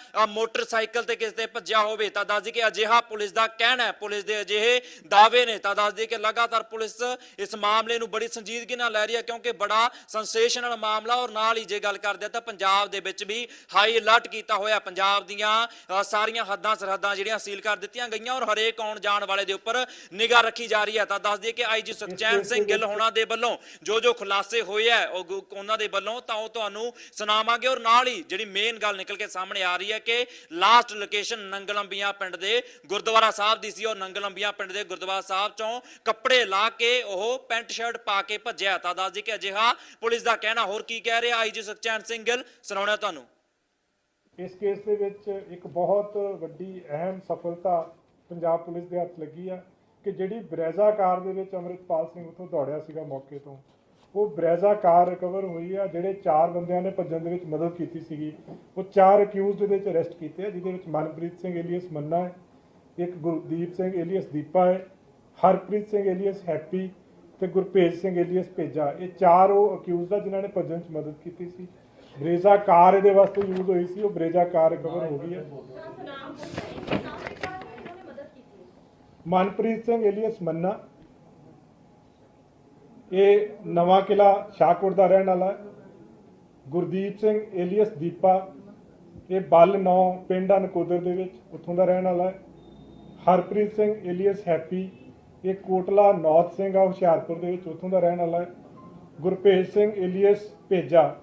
ਮੋਟਰਸਾਈਕਲ ਤੇ ਕਿਸੇ ਤੇ ਭੱਜਿਆ ਹੋਵੇ ਤਾਂ ਦੱਸਦੀ ਕਿ ਅਜਿਹਾ ਪੁਲਿਸ ਦਾ ਕਹਿਣਾ ਹੈ। ਪੁਲਿਸ ਦੇ ਅਜਿਹੇ ਦਾਅਵੇ ਨੇ ਤਾਂ ਦੱਸਦੀ ਕਿ ਲਗਾਤਾਰ ਪੁਲਿਸ ਇਸ ਮਾਮਲੇ ਨੂੰ ਬੜੀ ਸੰਜੀਦਗੀ ਨਾਲ ਲੈ ਰਹੀ ਹੈ ਕਿਉਂਕਿ ਬੜਾ ਸੈਂਸੇਸ਼ਨਲ ਮਾਮਲਾ ਔਰ ਨਾਲ ਹੀ ਜੇ ਗੱਲ ਕਰਦੇ ਤਾਂ ਪੰਜਾਬ ਦੇ ਵਿੱਚ ਵੀ ਹਾਈ ਅਲਰਟ ਕੀਤਾ ਹੋਇਆ ਪੰਜਾਬ ਦੀਆਂ ਸਾਰੀਆਂ ਹੱਦਾਂ ਸਰਹੱਦਾਂ ਜਿਹੜੀਆਂ ਸੀਲ ਕਰ ਦਿੱਤੀਆਂ ਗਈਆਂ ਔਰ ਹਰੇਕ ਆਉਣ ਜਾਣ ਵਾਲੇ ਦੇ ਉੱਪਰ ਨਿਗਾਹ ਰੱਖੀ ਜਾ ਰਹੀ ਹੈ। ਤਾਂ ਦੱਸ ਦਈਏ ਕਿ ਆਈਜੀ ਸੁਖਚੈਨ ਸਿੰਘ ਗਿੱਲ ਹੋਣਾ ਦੇ ਵੱਲੋਂ ਜੋ ਜੋ ਖੁਲਾਸੇ ਹੋਏ ਆ ਉਹ ਗੁ- ਉਹਨਾਂ ਦੇ ਵੱਲੋਂ ਤਾਂ ਉਹ ਤੁਹਾਨੂੰ ਸੁਣਾਵਾਂਗੇ ਔਰ ਨਾਲ ਹੀ ਜਿਹੜੀ ਮੇਨ ਗੱਲ ਨਿਕਲ ਕੇ ਸਾਹਮਣੇ ਆ ਰਹੀ ਹੈ ਕਿ ਲਾਸਟ ਲੋਕੇਸ਼ਨ ਨੰਗਲੰਬੀਆਂ ਪਿੰਡ ਦੇ ਗੁਰਦੁਆਰਾ ਸਾਹਿਬ ਦੀ ਸੀ ਔਰ ਨੰਗਲੰਬੀਆਂ ਪਿੰਡ ਦੇ ਗੁਰਦੁਆਰਾ ਸਾਹਿਬ ਚੋਂ ਕੱਪੜੇ ਲਾ ਕੇ ਉਹ ਪੈਂਟ ਸ਼ਰਟ ਪਾ ਕੇ ਭੱਜਿਆ। ਤਾਂ ਦੱਸ ਦਈਏ ਕਿ ਅਜਿਹਾ ਪੁਲਿਸ ਦਾ ਕਹਿਣਾ ਹੋਰ ਕੀ ਕਹਿ ਰਿਹਾ? ਆਈਜੀ ਸੁਖਚੈਨ ਸਿੰਘ ਗਿੱਲ ਸੁਣਾਉਣਾ ਤੁਹਾਨੂੰ। ਇਸ ਕੇਸ ਦੇ ਵਿੱਚ ਇੱਕ ਬਹੁਤ ਵੱਡੀ ਅਹਿਮ ਸਫਲਤਾ ਪੰਜਾਬ ਪੁਲਿਸ ਦੇ ਹੱਥ ਲੱਗੀ ਆ ਕਿ ਜਿਹੜੀ ਬਰੈਜ਼ਾ ਕਾਰ ਦੇ ਵਿੱਚ ਅੰਮ੍ਰਿਤਪਾਲ ਸਿੰਘ ਉੱਥੋਂ ਦੌੜਿਆ ਸੀਗਾ ਮੌਕੇ ਤੋਂ। ਉਹ ਬਰੈਜ਼ਾ ਕਾਰ ਰਿਕਵਰ ਹੋਈ ਆ ਜਿਹੜੇ ਚਾਰ ਬੰਦਿਆਂ ਨੇ ਭੱਜਣ ਦੇ ਵਿੱਚ ਮਦਦ ਕੀਤੀ ਸੀਗੀ। ਉਹ ਚਾਰ ਅਕਿਊਜ਼ਡ ਦੇ ਵਿੱਚ ਅਰੈਸਟ ਕੀਤੇ ਆ ਜਿਹਦੇ ਵਿੱਚ ਮਨਪ੍ਰੀਤ ਸਿੰਘ ਏਲੀਅਸ ਮੰਨਾ ਹੈ ਇੱਕ ਗੁਰਦੀਪ ਸਿੰਘ ਏਲੀਅਸ ਦੀਪਾ ਹੈ ਹਰਪ੍ਰੀਤ ਸਿੰਘ ਏਲੀਅਸ ਹੈਪੀ ਤੇ ਗੁਰਪੇਜ ਸਿੰਘ ਏਲੀਅਸ ਭੇਜਾ। ਇਹ ਚਾਰ ਉਹ ਅਕਿਊਜ਼ਡ ਆ ਜਿਨ੍ਹਾਂ ਨੇ ਭੱਜਣ 'ਚ ਮਦਦ ਕੀਤੀ ਸੀ। ਬਰੇਜ਼ਾ ਕਾਰ ਇਹਦੇ ਵਾਸਤੇ ਯੂਜ਼ ਹੋਈ ਸੀ ਉਹ ਬਰੇਜ਼ਾ ਕਾਰ ਰਿਕਵਰ ਹੋ ਗਈ ਹੈ ਮਨਪ੍ਰੀਤ ਸਿੰਘ ਏਲੀਅਸ ਮੰਨਾ ਇਹ ਨਵਾਂ ਕਿਲਾ ਸ਼ਾਹਕੋਟ ਦਾ ਰਹਿਣ ਵਾਲਾ ਹੈ। ਗੁਰਦੀਪ ਸਿੰਘ ਏਲੀਅਸ ਦੀਪਾ, ਇਹ ਬੱਲ ਨੌ ਪਿੰਡ ਆ ਨਕੋਦਰ ਦੇ ਵਿੱਚ ਉੱਥੋਂ ਦਾ ਰਹਿਣ ਵਾਲਾ ਹੈ। ਹਰਪ੍ਰੀਤ ਸਿੰਘ ਏਲੀਅਸ ਹੈਪੀ, ਇਹ ਕੋਟਲਾ ਨੌਤ ਸਿੰਘ ਆ ਹੁਸ਼ਿਆਰਪੁਰ ਦੇ ਵਿੱਚ ਉੱਥੋਂ ਦਾ ਰਹਿਣ ਵਾਲਾ ਹੈ। ਗੁਰਪੇਜ ਸਿੰਘ ਏਲੀਅਸ ਭੇਜਾ,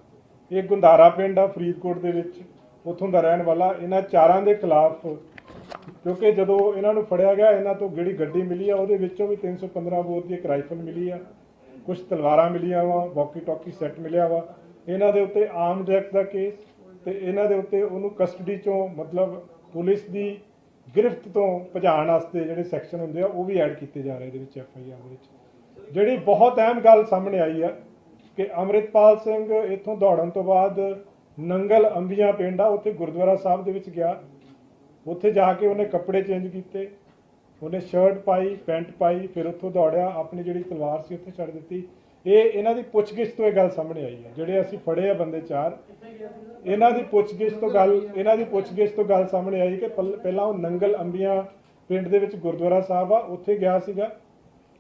ਇਹ ਗੁੰਦਾਰਾ ਪਿੰਡ ਆ ਫਰੀਦਕੋਟ ਦੇ ਵਿੱਚ ਉੱਥੋਂ ਦਾ ਰਹਿਣ ਵਾਲਾ। ਇਹਨਾਂ ਚਾਰਾਂ ਦੇ ਖਿਲਾਫ, ਕਿਉਂਕਿ ਜਦੋਂ ਇਹਨਾਂ ਨੂੰ ਫੜਿਆ ਗਿਆ, ਇਹਨਾਂ ਤੋਂ ਜਿਹੜੀ ਗੱਡੀ ਮਿਲੀ ਆ, ਉਹਦੇ ਵਿੱਚੋਂ ਵੀ 315 ਬੋਰ ਦੀ ਇੱਕ ਰਾਈਫਲ ਮਿਲੀ ਆ। ਕੁਝ ਤਲਵਾਰਾਂ ਮਿਲੀਆਂ ਵਾ ਵਾਕੀ ਟਾਕੀ ਸੈੱਟ ਮਿਲਿਆ ਵਾ। ਇਹਨਾਂ ਦੇ ਉੱਤੇ ਆਮ ਐਕਟ ਦਾ ਕੇਸ ਤੇ ਇਹਨਾਂ ਦੇ ਉੱਤੇ ਉਹਨੂੰ ਕਸਟਡੀ ਚੋਂ ਮਤਲਬ ਪੁਲਿਸ ਦੀ ਗ੍ਰਿਫਤ ਤੋਂ ਭਜਾਉਣ ਵਾਸਤੇ ਜਿਹੜੇ ਸੈਕਸ਼ਨ ਹੁੰਦੇ ਆ, ਉਹ ਵੀ ਐਡ ਕੀਤੇ ਜਾ ਰਹੇ ਇਹਦੇ ਵਿੱਚ ਐਫ ਆਈ ਆਰ ਦੇ ਵਿੱਚ। ਜਿਹੜੀ ਬਹੁਤ ਅਹਿਮ ਗੱਲ ਸਾਹਮਣੇ ਆਈ ਆ ਕਿ ਅੰਮ੍ਰਿਤਪਾਲ ਸਿੰਘ ਇੱਥੋਂ ਦੌੜਨ ਤੋਂ ਬਾਅਦ ਨੰਗਲ ਅੰਬੀਆਂ ਪਿੰਡ ਆ, ਉੱਥੇ ਗੁਰਦੁਆਰਾ ਸਾਹਿਬ ਦੇ ਵਿੱਚ ਗਿਆ। ਉੱਥੇ ਜਾ ਕੇ ਉਹਨੇ ਕੱਪੜੇ ਚੇਂਜ ਕੀਤੇ। ਉਹਨੇ ਸ਼ਰਟ ਪਾਈ, ਪੈਂਟ ਪਾਈ, ਫਿਰ ਉੱਥੋਂ ਦੌੜਿਆ, ਆਪਣੀ ਜਿਹੜੀ ਤਲਵਾਰ ਸੀ ਉੱਥੇ ਛੱਡ ਦਿੱਤੀ। ਇਹ ਇਹਨਾਂ ਦੀ ਪੁੱਛਗਿੱਛ ਤੋਂ ਇਹ ਗੱਲ ਸਾਹਮਣੇ ਆਈ ਹੈ। ਜਿਹੜੇ ਅਸੀਂ ਫੜੇ ਆ ਬੰਦੇ ਚਾਰ, ਇਹਨਾਂ ਦੀ ਪੁੱਛਗਿੱਛ ਤੋਂ ਗੱਲ, ਇਹਨਾਂ ਦੀ ਪੁੱਛਗਿੱਛ ਤੋਂ ਗੱਲ ਸਾਹਮਣੇ ਆਈ ਕਿ ਪਲ- ਪਹਿਲਾਂ ਉਹ ਨੰਗਲ ਅੰਬੀਆਂ ਪਿੰਡ ਦੇ ਵਿੱਚ ਗੁਰਦੁਆਰਾ ਸਾਹਿਬ ਆ, ਉੱਥੇ ਗਿਆ ਸੀਗਾ।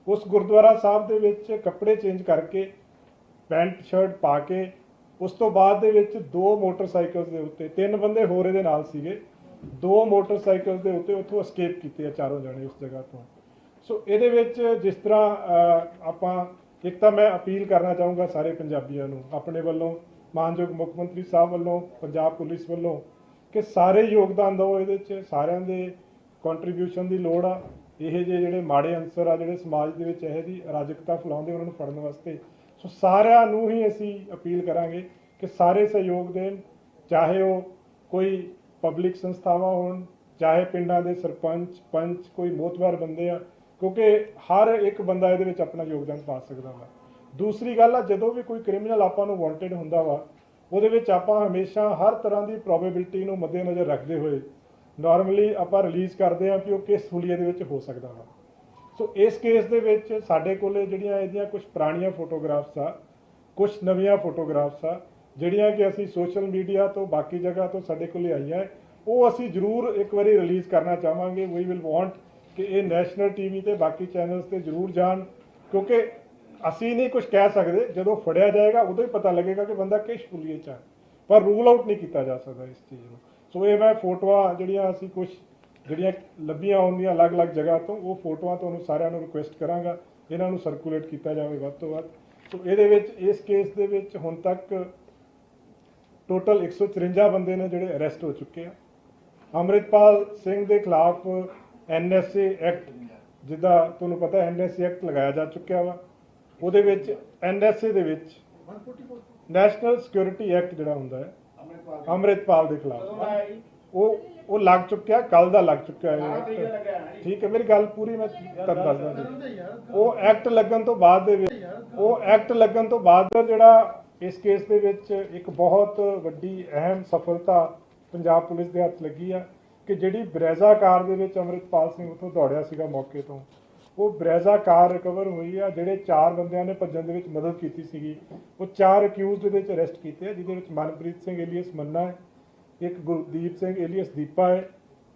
ਉਸ ਗੁਰਦੁਆਰਾ ਸਾਹਿਬ ਦੇ ਵਿੱਚ ਕੱਪੜੇ ਚੇਂਜ ਕਰਕੇ, ਪੈਂਟ ਸ਼ਰਟ ਪਾ ਕੇ, ਉਸ ਤੋਂ ਬਾਅਦ ਦੇ ਵਿੱਚ ਦੋ ਮੋਟਰਸਾਈਕਲਸ ਦੇ ਉੱਤੇ, ਤਿੰਨ ਬੰਦੇ ਹੋਰ ਇਹਦੇ ਨਾਲ ਸੀਗੇ। ਦੋ ਮੋਟਰਸਾਈਕਲ ਦੇ ਉੱਤੇ ਉੱਥੋਂ escape ਕੀਤੇ ਆ ਚਾਰੋਂ ਜਣੇ ਉਸ ਜਗ੍ਹਾ ਤੋਂ। ਸੋ ਇਹਦੇ ਵਿੱਚ ਜਿਸ ਤਰ੍ਹਾਂ ਆਪਾਂ, ਇੱਕ ਤਾਂ ਮੈਂ ਅਪੀਲ ਕਰਨਾ ਚਾਹੂੰਗਾ ਸਾਰੇ ਪੰਜਾਬੀਆਂ ਨੂੰ, ਆਪਣੇ ਵੱਲੋਂ, ਮਾਨਯੋਗ ਮੁੱਖ ਮੰਤਰੀ ਸਾਹਿਬ ਵੱਲੋਂ, ਪੰਜਾਬ ਪੁਲਿਸ ਵੱਲੋਂ, ਕਿ ਸਾਰੇ ਯੋਗਦਾਨ ਦਿਓ ਇਹਦੇ ਵਿੱਚ ਸਾਰਿਆਂ ਦੇ ਕੰਟਰੀਬਿਊਸ਼ਨ ਦੀ ਲੋੜ ਆ। ਇਹ ਜਿਹੇ ਜਿਹੜੇ ਮਾੜੇ ਅੰਸਰ ਆ, ਜਿਹੜੇ ਸਮਾਜ ਦੇ ਵਿੱਚ ਇਹ ਦੀ ਅਰਾਜਕਤਾ ਫੈਲਾਉਂਦੇ, ਉਹਨਾਂ ਨੂੰ ਫੜਨ ਵਾਸਤੇ। ਸੋ ਸਾਰਿਆਂ ਨੂੰ ਹੀ ਅਸੀਂ ਅਪੀਲ ਕਰਾਂਗੇ ਕਿ ਸਾਰੇ ਸਹਿਯੋਗ ਦੇਣ, ਚਾਹੇ ਉਹ ਕੋਈ ਪਬਲਿਕ ਸੰਸਥਾਵਾਂ ਹੋਣ, ਚਾਹੇ ਪਿੰਡਾਂ ਦੇ ਸਰਪੰਚ, ਪੰਚ, ਕੋਈ ਮੋਤਬਰ ਬੰਦੇ ਆ, ਕਿਉਂਕਿ ਹਰ ਇੱਕ ਬੰਦਾ ਇਹਦੇ ਵਿੱਚ ਆਪਣਾ ਯੋਗਦਾਨ ਪਾ ਸਕਦਾ ਵਾ। ਦੂਸਰੀ ਗੱਲ ਆ, ਜਦੋਂ ਵੀ ਕੋਈ ਕ੍ਰਿਮੀਨਲ ਆਪਾਂ ਨੂੰ ਵਾਂਟਡ ਹੁੰਦਾ ਵਾ, ਉਹਦੇ ਵਿੱਚ ਆਪਾਂ ਹਮੇਸ਼ਾ ਹਰ ਤਰ੍ਹਾਂ ਦੀ ਪ੍ਰੋਬੇਬਿਲਟੀ ਨੂੰ ਮੱਦੇਨਜ਼ਰ ਰੱਖਦੇ ਹੋਏ ਨਾਰਮਲੀ ਆਪਾਂ ਰਿਲੀਜ਼ ਕਰਦੇ ਆ ਕਿ ਉਹ ਕਿਸ ਹੁਲੀਏ ਦੇ ਵਿੱਚ ਹੋ ਸਕਦਾ ਵਾ। ਸੋ ਇਸ ਕੇਸ ਦੇ ਵਿੱਚ ਸਾਡੇ ਕੋਲੇ ਜਿਹੜੀਆਂ ਇਹਦੀਆਂ ਕੁਝ ਪੁਰਾਣੀਆਂ ਫੋਟੋਗ੍ਰਾਫਸ ਆ ਕੁਝ ਨਵੀਆਂ ਫੋਟੋਗ੍ਰਾਫਸ ਆ ਜਿਹੜੀਆਂ ਕਿ ਅਸੀਂ ਸੋਸ਼ਲ ਮੀਡੀਆ ਤੋਂ ਬਾਕੀ ਜਗ੍ਹਾ ਤੋਂ ਸਾਡੇ ਕੋਲ ਆਈਆਂ ਹੈ, ਉਹ ਅਸੀਂ ਜ਼ਰੂਰ ਇੱਕ ਵਾਰੀ ਰਿਲੀਜ਼ ਕਰਨਾ ਚਾਹਾਂਗੇ। ਵੀ ਵਿਲ ਵਾਂਟ ਕਿ ਇਹ ਨੈਸ਼ਨਲ ਟੀਵੀ ਤੇ ਬਾਕੀ ਚੈਨਲਸ ਤੇ ਜ਼ਰੂਰ ਜਾਣ ਕਿਉਂਕਿ ਅਸੀਂ ਨਹੀਂ ਕੁਝ ਕਹਿ ਸਕਦੇ। ਜਦੋਂ ਫੜਿਆ ਜਾਏਗਾ ਉਦੋਂ ਹੀ ਪਤਾ ਲੱਗੇਗਾ ਕਿ ਬੰਦਾ ਕਿਸ ਹੁਲੀਏ ਚ ਪਰ ਰੂਲ ਆਊਟ ਨਹੀਂ ਕੀਤਾ ਜਾ ਸਕਦਾ ਇਸ ਚੀਜ਼ ਨੂੰ। ਸੋ ਇਹ ਮੈਂ ਫੋਟੋਆਂ ਜਿਹੜੀਆਂ ਅਸੀਂ ਕੁਝ ਜਿਹੜੀਆਂ ਲੱਭੀਆਂ ਹੁੰਦੀਆਂ ਅਲੱਗ-ਅਲੱਗ ਜਗ੍ਹਾ ਤੋਂ ਉਹ ਫੋਟੋਆਂ ਤੁਹਾਨੂੰ ਸਾਰਿਆਂ ਨੂੰ ਰਿਕੁਐਸਟ ਕਰਾਂਗਾ। ਇਹਨਾਂ ਨੂੰ ਸਰਕੂਲੇਟ ਕੀਤਾ ਜਾਵੇ ਵੱਧ ਤੋਂ ਵੱਧ। ਸੋ ਇਹਦੇ ਵਿੱਚ ਇਸ ਕੇਸ ਦੇ ਵਿੱਚ ਹੁਣ ਤੱਕ ਟੋਟਲ 153 ਬੰਦੇ ਨੇ ਜਿਹੜੇ ਅਰੈਸਟ ਹੋ ਚੁੱਕੇ ਆ। ਅੰਮ੍ਰਿਤਪਾਲ ਸਿੰਘ ਦੇ ਖਿਲਾਫ ਐਨਐਸਏ ਐਕਟ ਜਿਹਦਾ ਤੁਹਾਨੂੰ ਪਤਾ ਐਨਐਸਏ ਐਕਟ ਲਗਾਇਆ ਜਾ ਚੁੱਕਿਆ ਵਾ ਉਹਦੇ ਵਿੱਚ ਐਨਐਸਏ ਦੇ ਵਿੱਚ ਨੈਸ਼ਨਲ ਸਿਕਿਉਰਿਟੀ ਐਕਟ ਜਿਹੜਾ ਹੁੰਦਾ ਹੈ ਅੰਮ੍ਰਿਤਪਾਲ ਦੇ ਖਿਲਾਫ। ਉਹ ਉਹ ਲੱਗ ਚੁੱਕਿਆ ਕੱਲ ਦਾ ਲੱਗ ਚੁੱਕਿਆ ਹੈ। ਠੀਕ ਹੈ ਮੇਰੀ ਗੱਲ ਪੂਰੀ ਮੈਂ ਤੁਹਾਨੂੰ ਦੱਸਦਾ ਉਹ ਐਕਟ ਲੱਗਣ ਤੋਂ ਬਾਅਦ ਦੇ ਵਿੱਚ ਉਹ ਐਕਟ ਲੱਗਣ ਤੋਂ ਬਾਅਦ ਜਿਹੜਾ ਇਸ ਕੇਸ ਦੇ ਵਿੱਚ ਇੱਕ ਬਹੁਤ ਵੱਡੀ ਅਹਿਮ ਸਫਲਤਾ ਪੰਜਾਬ ਪੁਲਿਸ ਦੇ ਹੱਥ ਲੱਗੀ ਆ ਕਿ ਜਿਹੜੀ ਬਰੈਜ਼ਾ ਕਾਰ ਦੇ ਵਿੱਚ ਅੰਮ੍ਰਿਤਪਾਲ ਸਿੰਘ ਉੱਥੋਂ ਦੌੜਿਆ ਸੀਗਾ ਮੌਕੇ ਤੋਂ, ਉਹ ਬਰੈਜ਼ਾ ਕਾਰ ਰਿਕਵਰ ਹੋਈ ਆ, ਜਿਹੜੇ ਚਾਰ ਬੰਦਿਆਂ ਨੇ ਭੱਜਣ ਦੇ ਵਿੱਚ ਮਦਦ ਕੀਤੀ ਸੀਗੀ। ਉਹ ਚਾਰ ਅਕਿਊਜ਼ਡ ਦੇ ਵਿੱਚ ਅਰੈਸਟ ਕੀਤੇ ਆ, ਜਿਹਦੇ ਵਿੱਚ ਮਨਪ੍ਰੀਤ ਸਿੰਘ ਏਲੀਅਸ ਮੰਨਾ ਹੈ, ਇੱਕ ਗੁਰਦੀਪ ਸਿੰਘ ਏਲੀਅਸ ਦੀਪਾ ਹੈ,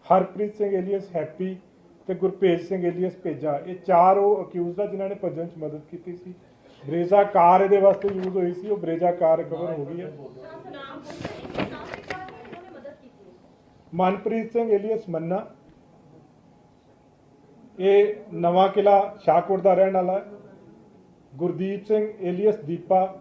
ਹਰਪ੍ਰੀਤ ਸਿੰਘ ਏਲੀਅਸ ਹੈਪੀ ਤੇ ਗੁਰਭੇਜ ਸਿੰਘ ਏਲੀਅਸ ਭੇਜਾ। ਇਹ ਚਾਰ ਉਹ ਅਕਿਊਜ਼ਡ ਆ, ਜਿਨ੍ਹਾਂ ਨੇ ਭੱਜਣ 'ਚ ਮਦਦ ਕੀਤੀ ਸੀ। ਬਰੇਜ਼ਾ ਕਾਰ ਇਹਦੇ ਵਾਸਤੇ ਯੂਜ਼ ਹੋਈ ਸੀ, ਉਹ ਬਰੇਜ਼ਾ ਕਾਰ ਰਿਕਵਰ ਹੋ ਗਈ ਹੈ। ਮਨਪ੍ਰੀਤ ਸਿੰਘ ਏਲੀਅਸ ਮੰਨਾ, ਇਹ ਨਵਾਂ ਕਿਲਾ ਸ਼ਾਹਕੋਟ ਦਾ ਰਹਿਣ ਵਾਲਾ ਹੈ। ਗੁਰਦੀਪ ਸਿੰਘ ਏਲੀਅਸ ਦੀਪਾ